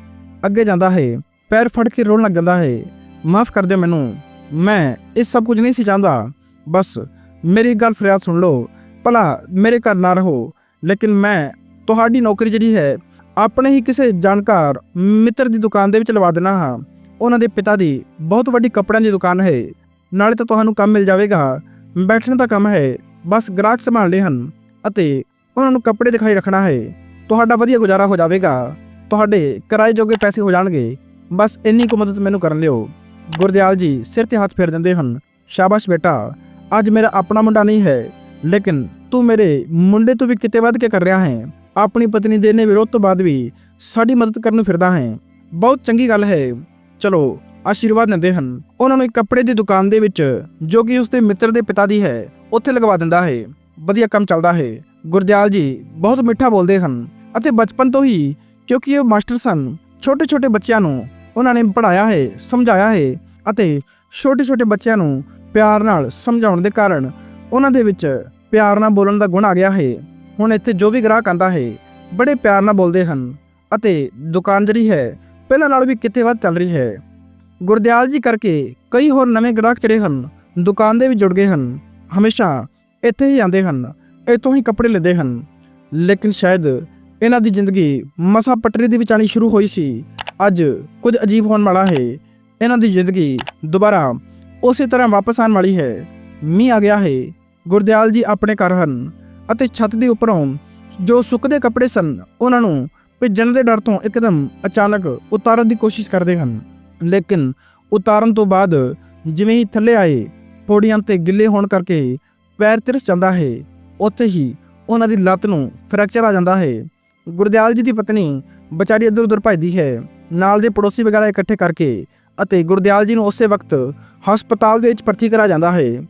ਅੱਗੇ ਜਾਂਦਾ ਹੈ ਪੈਰ ਫੜ ਕੇ ਰੋਣ ਲੱਗ ਜਾਂਦਾ ਹੈ। ਮਾਫ ਕਰ ਦਿਓ ਮੈਨੂੰ। ਮੈਂ ਇਹ ਸਭ ਕੁਝ ਨਹੀਂ ਸੀ ਚਾਹੁੰਦਾ। ਬਸ ਮੇਰੀ ਗੱਲ ਫਰਿਆਦ ਸੁਣ ਲਓ। ਭਲਾ ਮੇਰੇ ਘਰ ਨਾ ਰਹੋ। ਲੇਕਿਨ ਮੈਂ ਤੁਹਾਡੀ ਨੌਕਰੀ ਜਿਹੜੀ ਹੈ, ਆਪਣੇ ਹੀ ਕਿਸੇ ਜਾਣਕਾਰ ਮਿੱਤਰ ਦੀ ਦੁਕਾਨ ਦੇ ਵਿੱਚ ਲਵਾ ਦੇਣਾ ਹਾਂ। ਉਹਨਾਂ ਦੇ ਪਿਤਾ ਦੀ ਬਹੁਤ ਵੱਡੀ ਕੱਪੜਿਆਂ ਦੀ ਦੁਕਾਨ ਹੈ। ਨਾਲੇ ਤਾਂ ਤੁਹਾਨੂੰ ਕੰਮ ਮਿਲ ਜਾਵੇਗਾ। ਬੈਠਣ ਦਾ ਕੰਮ ਹੈ। ਬਸ ਗ੍ਰਾਹਕ ਸੰਭਾਲਦੇ ਹਨ ਅਤੇ ਉਹਨਾਂ ਨੂੰ ਕੱਪੜੇ ਦਿਖਾਈ ਰੱਖਣਾ ਹੈ। ਤੁਹਾਡਾ ਵਧੀਆ ਗੁਜ਼ਾਰਾ ਹੋ ਜਾਵੇਗਾ। ਤੁਹਾਡੇ ਕਿਰਾਏ ਜੋਗੇ ਪੈਸੇ ਹੋ ਜਾਣਗੇ। ਬਸ ਇੰਨੀ ਕੁ ਮਦਦ ਮੈਨੂੰ ਕਰਨ ਦਿਓ। ਗੁਰਦਿਆਲ ਜੀ, ਸਿਰ ਤੇ ਹੱਥ ਫੇਰ ਦਿੰਦੇ ਹਨ। ਸ਼ਾਬਾਸ਼ ਬੇਟਾ, ਅੱਜ ਮੇਰਾ ਆਪਣਾ ਮੁੰਡਾ ਨਹੀਂ ਹੈ, ਲੇਕਿਨ ਤੂੰ ਮੇਰੇ ਮੁੰਡੇ ਤੋਂ ਵੀ ਕਿਤੇ ਵੱਧ ਕੇ ਕਰ ਰਿਹਾ ਹੈ। ਆਪਣੀ ਪਤਨੀ ਦੇ ਨੇ ਵਿਰੋਧ ਤੋਂ ਬਾਅਦ ਵੀ ਸਾਡੀ ਮਦਦ ਕਰਨ ਨੂੰ ਫਿਰਦਾ ਹੈ। ਬਹੁਤ ਚੰਗੀ ਗੱਲ ਹੈ। ਚਲੋ, ਆਸ਼ੀਰਵਾਦ ਦਿੰਦੇ ਹਨ। ਉਹਨਾਂ ਨੂੰ ਇੱਕ ਕੱਪੜੇ ਦੀ ਦੁਕਾਨ ਦੇ ਵਿੱਚ, ਜੋ ਕਿ ਉਸਦੇ ਮਿੱਤਰ ਦੇ ਪਿਤਾ ਦੀ ਹੈ, ਉੱਥੇ ਲਗਵਾ ਦਿੰਦਾ ਹੈ। ਵਧੀਆ ਕੰਮ ਚੱਲਦਾ ਹੈ। ਗੁਰਦਿਆਲ ਜੀ, ਬਹੁਤ ਮਿੱਠਾ ਬੋਲਦੇ ਹਨ। ਅਤੇ ਬਚਪਨ ਤੋਂ ਹੀ, ਕਿਉਂਕਿ ਉਹ ਮਾਸਟਰ ਸਨ, ਛੋਟੇ-ਛੋਟੇ ਬੱਚਿਆਂ ਨੂੰ ਉਹਨਾਂ ਨੇ ਪੜ੍ਹਾਇਆ ਹੈ, ਸਮਝਾਇਆ ਹੈ ਅਤੇ ਛੋਟੇ-ਛੋਟੇ ਬੱਚਿਆਂ ਨੂੰ ਪਿਆਰ ਨਾਲ ਸਮਝਾਉਣ ਦੇ ਕਾਰਨ ਉਹਨਾਂ ਦੇ ਵਿੱਚ ਪਿਆਰ ਨਾਲ ਬੋਲਣ ਦਾ ਗੁਣ ਆ ਗਿਆ ਹੈ। ਹੁਣ ਇੱਥੇ ਜੋ ਵੀ ਗ੍ਰਾਹਕ ਆਂਦਾ ਹੈ, ਬੜੇ ਪਿਆਰ ਨਾਲ ਬੋਲਦੇ ਹਨ ਅਤੇ ਦੁਕਾਨ ਜਿਹੜੀ ਹੈ, ਪਹਿਲਾਂ ਨਾਲੋਂ ਵੀ ਕਿਤੇ ਵੱਧ ਚੱਲ ਰਹੀ ਹੈ। ਗੁਰਦਿਆਲ ਜੀ ਕਰਕੇ ਕਈ ਹੋਰ ਨਵੇਂ ਗ੍ਰਾਹਕ ਜਿਹੜੇ ਹਨ, ਦੁਕਾਨ ਦੇ ਵੀ ਜੁੜ ਗਏ ਹਨ, ਹਮੇਸ਼ਾ ਇੱਥੇ ਹੀ ਆਉਂਦੇ ਹਨ, ਇੱਥੋਂ ਹੀ ਕੱਪੜੇ ਲੈਂਦੇ ਹਨ। ਲੇਕਿਨ ਸ਼ਾਇਦ ਇਹਨਾਂ ਦੀ ਜ਼ਿੰਦਗੀ ਮਸਾ ਪਟਰੀ ਦੇ ਵਿੱਚ ਆਣੀ ਸ਼ੁਰੂ ਹੋਈ ਸੀ। ਅੱਜ ਕੁਝ ਅਜੀਬ ਹੋਣ ਵਾਲਾ ਹੈ। ਇਹਨਾਂ ਦੀ ਜ਼ਿੰਦਗੀ ਦੁਬਾਰਾ ਉਸੇ ਤਰ੍ਹਾਂ ਵਾਪਸ ਆਉਣ ਵਾਲੀ ਹੈ। ਮੀਂਹ ਆ ਗਿਆ ਹੈ। ਗੁਰਦਿਆਲ ਜੀ ਆਪਣੇ ਘਰ ਹਨ ਅਤੇ ਛੱਤ ਦੇ ਉੱਪਰੋਂ ਜੋ ਸੁੱਕਦੇ ਕੱਪੜੇ ਸਨ, ਉਹਨਾਂ ਨੂੰ ਭਿੱਜਣ ਦੇ ਡਰ ਤੋਂ ਇੱਕਦਮ ਅਚਾਨਕ ਉਤਾਰਨ ਦੀ ਕੋਸ਼ਿਸ਼ ਕਰਦੇ ਹਨ। ਲੇਕਿਨ ਉਤਾਰਨ ਤੋਂ ਬਾਅਦ ਜਿਵੇਂ ਹੀ ਥੱਲੇ ਆਏ, ਪੌੜੀਆਂ ਤੇ ਗਿੱਲੇ ਹੋਣ ਕਰਕੇ ਪੈਰ ਤਿਰਸ ਜਾਂਦਾ ਹੈ। ਉੱਥੇ ਹੀ ਉਹਨਾਂ ਦੀ ਲੱਤ ਨੂੰ ਫ੍ਰੈਕਚਰ ਆ ਜਾਂਦਾ ਹੈ। ਗੁਰਦਿਆਲ ਜੀ ਦੀ ਪਤਨੀ ਵਿਚਾਰੀ ਇੱਧਰ ਉੱਧਰ ਭੱਜਦੀ ਹੈ। ਨਾਲ ਦੇ ਪੜੋਸੀ ਵਗੈਰਾ ਇਕੱਠੇ ਕਰਕੇ ਅਤੇ ਗੁਰਦਿਆਲ ਜੀ ਨੂੰ ਉਸੇ ਵਕਤ ਹਸਪਤਾਲ ਦੇ ਵਿੱਚ ਭਰਤੀ ਕਰਾ ਜਾਂਦਾ ਹੈ।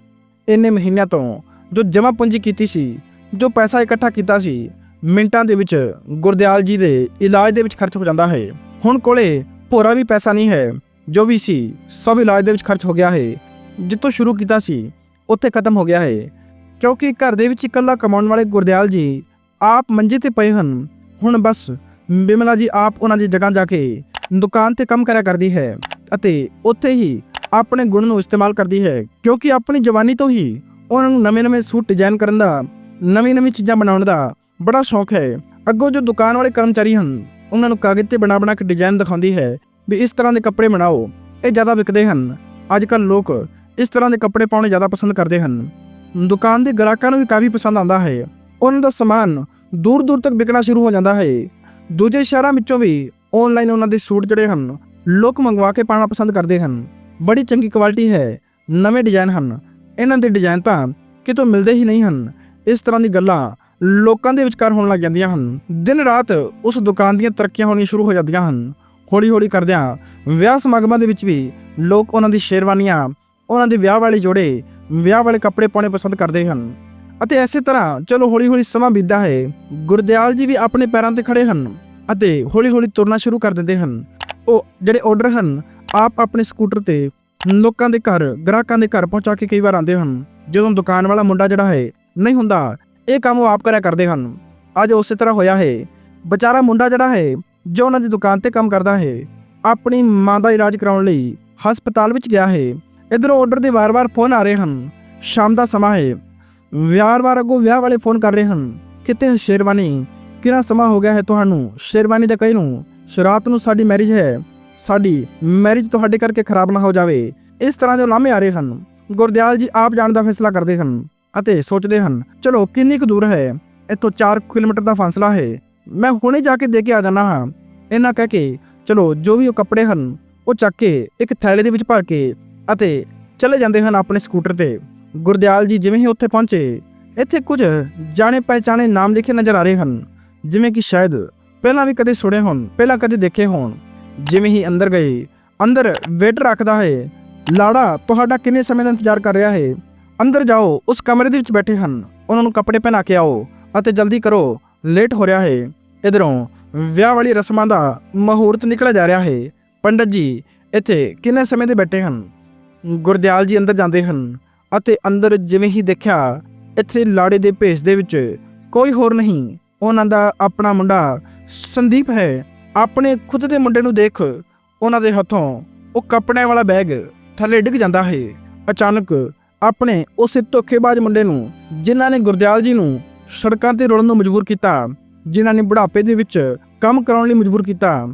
ਇੰਨੇ ਮਹੀਨਿਆਂ ਤੋਂ ਜੋ ਜਮ੍ਹਾਂ ਪੂੰਜੀ ਕੀਤੀ ਸੀ, ਜੋ ਪੈਸਾ ਇਕੱਠਾ ਕੀਤਾ ਸੀ, ਮਿੰਟਾਂ ਦੇ ਵਿੱਚ ਗੁਰਦਿਆਲ ਜੀ ਦੇ ਇਲਾਜ ਦੇ ਵਿੱਚ ਖਰਚ ਹੋ ਜਾਂਦਾ ਹੈ। ਹੁਣ ਕੋਲੇ ਭੋਰਾ ਵੀ ਪੈਸਾ ਨਹੀਂ ਹੈ, ਜੋ ਵੀ ਸੀ, ਸਭ ਇਲਾਜ ਦੇ ਵਿੱਚ ਖਰਚ ਹੋ ਗਿਆ ਹੈ। ਜਿੱਥੋਂ ਸ਼ੁਰੂ ਕੀਤਾ ਸੀ, ਉੱਥੇ ਖਤਮ ਹੋ ਗਿਆ ਹੈ। ਕਿਉਂਕਿ ਘਰ ਦੇ ਵਿੱਚ ਇਕੱਲਾ ਕਮਾਉਣ ਵਾਲੇ ਗੁਰਦਿਆਲ ਜੀ ਆਪ ਮੰਜੇ ਤੇ ਪਏ ਹਨ ਹੁਣ ਬਸ, ਬਿਮਲਾ ਜੀ ਆਪ ਉਹਨਾਂ ਦੀ ਜਗ੍ਹਾ ਜਾ ਕੇ ਦੁਕਾਨ ਤੇ ਕੰਮ ਕਰਿਆ ਕਰਦੀ ਹੈ ਅਤੇ ਉੱਥੇ ਹੀ ਆਪਣੇ ਗੁਣ ਨੂੰ ਇਸਤੇਮਾਲ ਕਰਦੀ ਹੈ ਕਿਉਂਕਿ ਆਪਣੀ ਜਵਾਨੀ ਤੋਂ ਹੀ ਉਹਨਾਂ ਨੂੰ ਨਵੇਂ-ਨਵੇਂ ਸੂਟ ਡਿਜ਼ਾਈਨ ਕਰਨ ਦਾ ਨਵੀਂ-ਨਵੀਂ ਚੀਜ਼ਾਂ ਬਣਾਉਣ ਦਾ ਬੜਾ ਸ਼ੌਕ ਹੈ। ਅੱਗੋਂ ਜੋ ਦੁਕਾਨ ਵਾਲੇ ਕਰਮਚਾਰੀ ਹਨ, ਉਹਨਾਂ ਨੂੰ ਕਾਗਜ਼ ਤੇ ਬਣਾ-ਬਣਾ ਕੇ ਡਿਜ਼ਾਈਨ ਦਿਖਾਉਂਦੀ ਹੈ ਵੀ ਇਸ ਤਰ੍ਹਾਂ ਦੇ ਕੱਪੜੇ ਬਣਾਓ, ਇਹ ਜ਼ਿਆਦਾ ਵਿਕਦੇ ਹਨ। ਅੱਜ ਕੱਲ ਲੋਕ ਇਸ ਤਰ੍ਹਾਂ ਦੇ ਕੱਪੜੇ ਪਾਉਣੇ ਜ਼ਿਆਦਾ ਪਸੰਦ ਕਰਦੇ ਹਨ। ਦੁਕਾਨ ਦੇ ਗ੍ਰਾਹਕਾਂ ਨੂੰ ਵੀ ਕਾਫੀ ਪਸੰਦ ਆਉਂਦਾ ਹੈ। ਉਹਨਾਂ ਦਾ ਸਮਾਨ ਦੂਰ ਦੂਰ ਤੱਕ ਵਿਕਣਾ ਸ਼ੁਰੂ ਹੋ ਜਾਂਦਾ ਹੈ। ਦੂਜੇ ਸ਼ਹਿਰਾਂ ਵਿੱਚੋਂ ਵੀ ਆਨਲਾਈਨ ਉਹਨਾਂ ਦੇ ਸੂਟ ਜਿਹੜੇ ਹਨ, ਲੋਕ ਮੰਗਵਾ ਕੇ ਪਾਉਣਾ ਪਸੰਦ ਕਰਦੇ ਹਨ। ਬੜੀ ਚੰਗੀ ਕੁਆਲਿਟੀ ਹੈ, ਨਵੇਂ ਡਿਜ਼ਾਈਨ ਹਨ। ਇਹਨਾਂ ਦੇ ਡਿਜ਼ਾਈਨ ਤਾਂ ਕਿਤੋਂ ਮਿਲਦੇ ਹੀ ਨਹੀਂ ਹਨ। ਇਸ ਤਰ੍ਹਾਂ ਦੀ ਗੱਲਾਂ ਲੋਕਾਂ ਦੇ ਵਿਚਕਾਰ ਹੋਣ ਲੱਗ ਜਾਂਦੀਆਂ ਹਨ। ਦਿਨ ਰਾਤ ਉਸ ਦੁਕਾਨ ਦੀਆਂ ਤਰੱਕੀਆਂ ਹੋਣੀਆਂ ਸ਼ੁਰੂ ਹੋ ਜਾਂਦੀਆਂ ਹਨ। ਹੌਲੀ ਹੌਲੀ ਕਰਦਿਆਂ ਵਿਆਹ ਸਮਾਗਮਾਂ ਦੇ ਵਿੱਚ ਵੀ ਲੋਕ ਉਹਨਾਂ ਦੀ ਸ਼ੇਰਵਾਨੀਆਂ, ਉਹਨਾਂ ਦੇ ਵਿਆਹ ਵਾਲੇ ਜੋੜੇ, ਵਿਆਹ ਵਾਲੇ ਕੱਪੜੇ ਪਾਉਣੇ ਪਸੰਦ ਕਰਦੇ ਹਨ। ਅਤੇ ਐਸੇ ਤਰ੍ਹਾਂ ਚਲੋ ਹੌਲੀ ਹੌਲੀ ਸਮਾਂ ਬੀਤਦਾ ਹੈ। ਗੁਰਦਿਆਲ ਜੀ ਵੀ ਆਪਣੇ ਪੈਰਾਂ ਤੇ ਖੜੇ ਹਨ ਅਤੇ ਹੌਲੀ ਹੌਲੀ ਤੁਰਨਾ ਸ਼ੁਰੂ ਕਰ ਦਿੰਦੇ ਹਨ। ਉਹ ਜਿਹੜੇ ਆਰਡਰ ਹਨ, ਆਪ ਆਪਣੇ ਸਕੂਟਰ ਤੇ ਲੋਕਾਂ ਦੇ ਘਰ, ਗ੍ਰਾਹਕਾਂ ਦੇ ਘਰ ਪਹੁੰਚਾ ਕੇ ਕਈ ਵਾਰ ਆਉਂਦੇ ਹਨ। ਜਦੋਂ ਦੁਕਾਨ ਵਾਲਾ ਮੁੰਡਾ ਜਿਹੜਾ ਹੈ, ਨਹੀਂ ਹੁੰਦਾ, ਇਹ ਕੰਮ ਉਹ ਆਪ ਕਰਿਆ ਕਰਦੇ ਹਨ। ਅੱਜ ਉਸੇ ਤਰ੍ਹਾਂ ਹੋਇਆ ਹੈ। ਵਿਚਾਰਾ ਮੁੰਡਾ ਜਿਹੜਾ ਹੈ, ਜੋ ਉਹਨਾਂ ਦੀ ਦੁਕਾਨ ਤੇ ਕੰਮ ਕਰਦਾ ਹੈ, ਆਪਣੀ ਮਾਂ ਦਾ ਇਲਾਜ ਕਰਾਉਣ ਲਈ ਹਸਪਤਾਲ ਵਿੱਚ ਗਿਆ ਹੈ। ਇਧਰੋਂ ਆਰਡਰ ਦੇ ਵਾਰ-ਵਾਰ ਫੋਨ ਆ ਰਹੇ ਹਨ। ਸ਼ਾਮ ਦਾ ਸਮਾਂ ਹੈ। ਵਾਰ-ਵਾਰ ਅੱਗੋਂ ਵਿਆਹ ਵਾਲੇ ਫੋਨ ਕਰ ਰਹੇ ਹਨ। ਕਿਤੇ ਸ਼ੇਰਵਾਨੀ ਕਿੰਨਾ ਸਮਾਂ ਹੋ ਗਿਆ ਹੈ ਤੁਹਾਨੂੰ? ਸ਼ੇਰਵਾਨੀ ਦੇ ਕਹੀ ਨੂੰ, ਸ਼ਰਾਤ ਨੂੰ ਸਾਡੀ ਮੈਰਿਜ ਹੈ। ਸਾਡੀ ਮੈਰਿਜ ਤੁਹਾਡੇ ਕਰਕੇ ਖਰਾਬ ਨਾ ਹੋ ਜਾਵੇ। ਇਸ ਤਰ੍ਹਾਂ ਦੇ ਲਾਮੇ ਆ ਰਹੇ ਹਨ, ਗੁਰਦਿਆਲ ਜੀ ਆਪ ਜਾਣ ਦਾ ਫੈਸਲਾ ਕਰਦੇ ਹਨ ਅਤੇ ਸੋਚਦੇ ਹਨ, ਚਲੋ ਕਿੰਨੀ ਕੁ ਦੂਰ ਹੈ? ਇੱਥੋਂ 4 ਕਿਲੋਮੀਟਰ ਦਾ ਫਾਸਲਾ ਹੈ। ਮੈਂ ਹੁਣੇ ਜਾ ਕੇ ਦੇ ਕੇ ਆ ਜਾਣਾ ਹਾਂ। ਇਹਨਾਂ ਕਹਿ ਕੇ, ਚਲੋ ਜੋ ਵੀ ਉਹ ਕੱਪੜੇ ਹਨ, ਉਹ ਚੱਕ ਕੇ ਇੱਕ ਥੈਲੇ ਦੇ ਵਿੱਚ ਭਰ ਕੇ ਅਤੇ ਚਲੇ ਜਾਂਦੇ ਹਨ ਆਪਣੇ ਸਕੂਟਰ ਤੇ। ਗੁਰਦਿਆਲ ਜੀ ਜਿਵੇਂ ਹੀ ਉੱਥੇ ਪਹੁੰਚੇ, ਇੱਥੇ ਕੁਝ ਜਾਣੇ ਪਹਿਚਾਣੇ ਨਾਮ ਲਿਖੇ ਨਜ਼ਰ ਆ ਰਹੇ ਹਨ। ਜਿਵੇਂ ਕਿ ਸ਼ਾਇਦ ਪਹਿਲਾਂ ਵੀ ਕਦੇ ਸੁਣੇ ਹੋਣ, ਪਹਿਲਾਂ ਕਦੇ ਦੇਖੇ ਹੋਣ। ਜਿਵੇਂ ਹੀ ਅੰਦਰ ਗਏ, ਅੰਦਰ ਵੇਟਰ ਰੱਖਦਾ ਹੈ, ਲਾੜਾ, ਤੁਹਾਡਾ ਕਿੰਨੇ ਸਮੇਂ ਦਾ ਇੰਤਜ਼ਾਰ ਕਰ ਰਿਹਾ ਹੈ? ਅੰਦਰ ਜਾਓ, ਉਸ ਕਮਰੇ ਦੇ ਵਿੱਚ ਬੈਠੇ ਹਨ। ਉਹਨਾਂ ਨੂੰ ਕੱਪੜੇ ਪਹਿਨਾ ਕੇ ਆਓ ਅਤੇ ਜਲਦੀ ਕਰੋ, ਲੇਟ ਹੋ ਰਿਹਾ ਹੈ। ਇਧਰੋਂ ਵਿਆਹ ਵਾਲੀ ਰਸਮਾਂ ਦਾ ਮਹੂਰਤ ਨਿਕਲਿਆ ਜਾ ਰਿਹਾ ਹੈ। ਪੰਡਤ ਜੀ, ਇੱਥੇ ਕਿੰਨੇ ਸਮੇਂ ਦੇ ਬੈਠੇ ਹਨ? ਗੁਰਦਿਆਲ ਜੀ ਅੰਦਰ ਜਾਂਦੇ ਹਨ। ਅਤੇ ਅੰਦਰ ਜਿਵੇਂ ਹੀ ਦੇਖਿਆ, ਇੱਥੇ ਲਾੜੇ ਦੇ ਭੇਸ ਦੇ ਵਿੱਚ ਕੋਈ ਹੋਰ ਨਹੀਂ। ਉਹਨਾਂ ਦਾ ਆਪਣਾ ਮੁੰਡਾ ਸੰਦੀਪ ਹੈ। ਆਪਣੇ ਖੁਦ ਦੇ ਮੁੰਡੇ ਨੂੰ ਦੇਖ ਉਹਨਾਂ ਦੇ ਹੱਥੋਂ ਉਹ ਕੱਪੜਿਆਂ ਵਾਲਾ ਬੈਗ ਥੱਲੇ ਡਿੱਗ ਜਾਂਦਾ ਹੈ। ਅਚਾਨਕ ਆਪਣੇ ਉਸੇ ਧੋਖੇਬਾਜ਼ ਮੁੰਡੇ ਨੂੰ, ਜਿਨ੍ਹਾਂ ਨੇ ਗੁਰਦਿਆਲ ਜੀ ਨੂੰ ਸੜਕਾਂ ਤੇ ਰੁਲਣ ਨੂੰ ਮਜਬੂਰ ਕੀਤਾ, ਜਿਨ੍ਹਾਂ ਨੇ ਬੁਢਾਪੇ ਦੇ ਵਿੱਚ ਕੰਮ ਕਰਾਉਣ ਲਈ ਮਜਬੂਰ ਕੀਤਾ,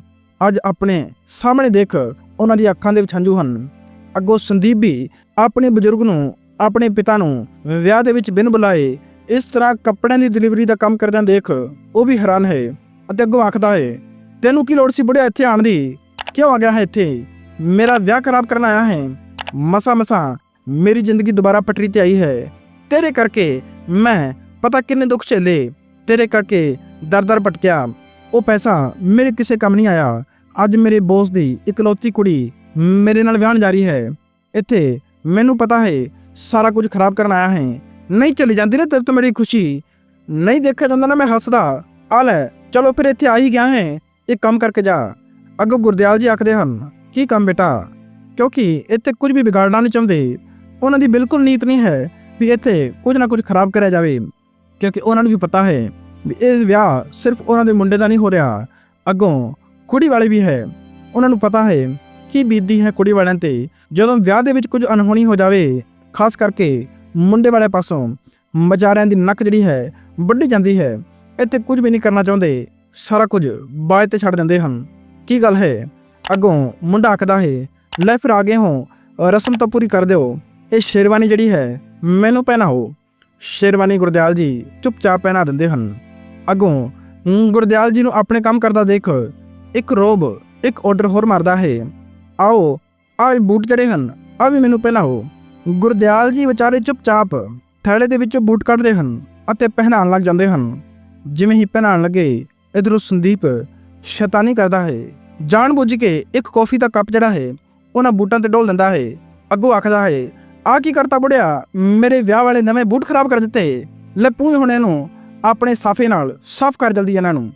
ਅੱਜ ਆਪਣੇ ਸਾਹਮਣੇ ਦੇਖ ਉਹਨਾਂ ਦੀ ਅੱਖਾਂ ਦੇ ਵਿੱਚ ਹੰਝੂ ਹਨ। ਅੱਗੋਂ ਸੰਦੀਪ ਵੀ ਆਪਣੇ ਬਜ਼ੁਰਗ ਨੂੰ ਆਪਣੇ ਪਿਤਾ ਨੂੰ ਵਿਆਹ ਦੇ ਵਿੱਚ ਬਿਨ ਬੁਲਾਏ ਇਸ ਤਰ੍ਹਾਂ ਕੱਪੜਿਆਂ ਦੀ ਡਿਲੀਵਰੀ ਦਾ ਕੰਮ ਕਰਦਿਆਂ ਦੇਖ ਉਹ ਵੀ ਹੈਰਾਨ ਹੈ ਅਤੇ ਅੱਗੋਂ ਆਖਦਾ ਹੈ, ਤੈਨੂੰ ਕੀ ਲੋੜ ਸੀ ਬੁੜਿਆ ਇੱਥੇ ਆਣ ਦੀ? ਕਿਉਂ ਆ ਗਿਆ ਹੈ ਇੱਥੇ? ਮੇਰਾ ਵਿਆਹ ਖਰਾਬ ਕਰਨ ਆਇਆ ਹੈ। ਮਸਾ ਮਸਾ, ਮੇਰੀ ਜ਼ਿੰਦਗੀ ਦੁਬਾਰਾ ਪਟਰੀ ਤੇ ਆਈ ਹੈ। ਤੇਰੇ ਕਰਕੇ ਮੈਂ ਪਤਾ ਕਿੰਨੇ ਦੁੱਖ ਝੇਲੇ। ਤੇਰੇ ਕਰਕੇ ਦਰ-ਦਰ ਭਟਕਿਆ। ਉਹ ਪੈਸਾ ਮੇਰੇ ਕਿਸੇ ਕੰਮ ਨਹੀਂ ਆਇਆ। ਅੱਜ ਮੇਰੇ ਬੋਸ ਦੀ ਇਕਲੌਤੀ ਕੁੜੀ ਮੇਰੇ ਨਾਲ ਵਿਆਹਣ ਜਾ ਰਹੀ ਹੈ। ਇੱਥੇ ਮੈਨੂੰ ਪਤਾ ਹੈ ਸਾਰਾ ਕੁਝ ਖਰਾਬ ਕਰਨ ਆਇਆ ਹੈ। ਨਹੀਂ ਚਲੀ ਜਾਂਦੀ ਨਾ ਤੇਰੇ ਤੋਂ ਮੇਰੀ ਖੁਸ਼ੀ। ਨਹੀਂ ਦੇਖਿਆ ਜਾਂਦਾ ਨਾ ਮੈਂ ਹੱਸਦਾ। ਆ ਲੈ, ਚਲੋ ਫਿਰ ਇੱਥੇ ਆ ਹੀ ਗਿਆ ਹੈ। ਇਹ ਕੰਮ ਕਰਕੇ ਜਾ। ਅੱਗੋਂ ਗੁਰਦਿਆਲ ਜੀ ਆਖਦੇ ਹਨ, ਕੀ ਕੰਮ ਬੇਟਾ? ਕਿਉਂਕਿ ਇੱਥੇ ਕੁਝ ਵੀ ਵਿਗਾੜਨਾ ਨਹੀਂ ਚਾਹੁੰਦੇ। ਉਹਨਾਂ ਦੀ ਬਿਲਕੁਲ ਨੀਤ ਨਹੀਂ ਹੈ ਵੀ ਇੱਥੇ ਕੁਝ ਨਾ ਕੁਝ ਖਰਾਬ ਕਰਿਆ ਜਾਵੇ। ਕਿਉਂਕਿ ਉਹਨਾਂ ਨੂੰ ਵੀ ਪਤਾ ਹੈ ਵੀ ਇਹ ਵਿਆਹ ਸਿਰਫ ਉਹਨਾਂ ਦੇ ਮੁੰਡੇ ਦਾ ਨਹੀਂ ਹੋ ਰਿਹਾ। ਅੱਗੋਂ ਕੁੜੀ ਵਾਲੇ ਵੀ ਹੈ। ਉਹਨਾਂ ਨੂੰ ਪਤਾ ਹੈ ਕੀ ਬੀਤਦੀ ਹੈ ਕੁੜੀ ਵਾਲਿਆਂ ਤੇ। ਜਦੋਂ ਵਿਆਹ ਦੇ ਵਿੱਚ ਕੁਝ ਅਨਹੋਣੀ ਹੋ ਜਾਵੇ ਖਾਸ ਕਰਕੇ ਮੁੰਡੇ ਵਾਲੇ ਪਾਸੋਂ ਮਜਾਰਿਆਂ ਦੀ ਨੱਕ ਜਿਹੜੀ ਹੈ ਵੱਢੀ ਜਾਂਦੀ ਹੈ। ਇੱਥੇ ਕੁਝ ਵੀ ਨਹੀਂ ਕਰਨਾ ਚਾਹੁੰਦੇ। ਸਾਰਾ ਕੁਝ ਬਾਅਦ ਤੇ ਛੱਡ ਦਿੰਦੇ ਹਨ। ਕੀ ਗੱਲ ਹੈ? ਅੱਗੋਂ ਮੁੰਡਾ ਆਖਦਾ ਹੈ, ਲੈ ਫਿਰ ਆ ਗਏ ਹੋ, ਰਸਮ ਤਾਂ ਪੂਰੀ ਕਰ ਦਿਓ। ਇਹ ਸ਼ੇਰਵਾਨੀ ਜਿਹੜੀ ਹੈ, ਮੈਨੂੰ ਪਹਿਨਾਓ ਸ਼ੇਰਵਾਨੀ ਗੁਰਦਿਆਲ ਜੀ ਚੁੱਪਚਾਪ ਪਹਿਨਾ ਦਿੰਦੇ ਹਨ। ਅੱਗੋਂ ਗੁਰਦਿਆਲ ਜੀ ਨੂੰ ਆਪਣੇ ਕੰਮ ਕਰਦਾ ਦੇਖ ਇੱਕ ਰੋਬ, ਇੱਕ ਆਰਡਰ ਹੋਰ ਮਾਰਦਾ ਹੈ, ਆਓ, ਆਹ ਬੂਟ ਜਿਹੜੇ ਹਨ ਆ ਵੀ ਮੈਨੂੰ ਪਹਿਨਾਓ ਗੁਰਦਿਆਲ ਜੀ ਵਿਚਾਰੇ ਚੁੱਪਚਾਪ ਥੈਲੇ ਦੇ ਵਿੱਚੋਂ ਬੂਟ ਕੱਢਦੇ ਹਨ ਅਤੇ ਪਹਿਨਾਉਣ ਲੱਗ ਜਾਂਦੇ ਹਨ। ਜਿਵੇਂ ਹੀ ਪਹਿਨਾਉਣ ਲੱਗੇ, ਇਧਰੋਂ ਸੰਦੀਪ ਸ਼ੈਤਾਨੀ ਕਰਦਾ ਹੈ। ਜਾਣਬੁੱਝ ਕੇ ਇੱਕ ਕੌਫੀ ਦਾ ਕੱਪ ਜਿਹੜਾ ਹੈ, ਉਹਨਾਂ ਬੂਟਾਂ ਤੇ ਡੋਲ ਦਿੰਦਾ ਹੈ। ਅੱਗੋਂ ਆਖਦਾ ਹੈ ਆ ਕੀ ਕਰਤਾ ਬੁੜਿਆ? ਮੇਰੇ ਵਿਆਹ ਵਾਲੇ ਨਵੇਂ ਬੂਟ ਖਰਾਬ ਕਰ ਦਿੱਤੇ। ਲੈ ਪੂੰਝ ਹੁਣ ਇਹਨੂੰ, ਆਪਣੇ ਸਾਫੇ ਨਾਲ, ਸਾਫ਼ ਕਰ ਜਲਦੀ ਇਹਨਾਂ ਨੂੰ।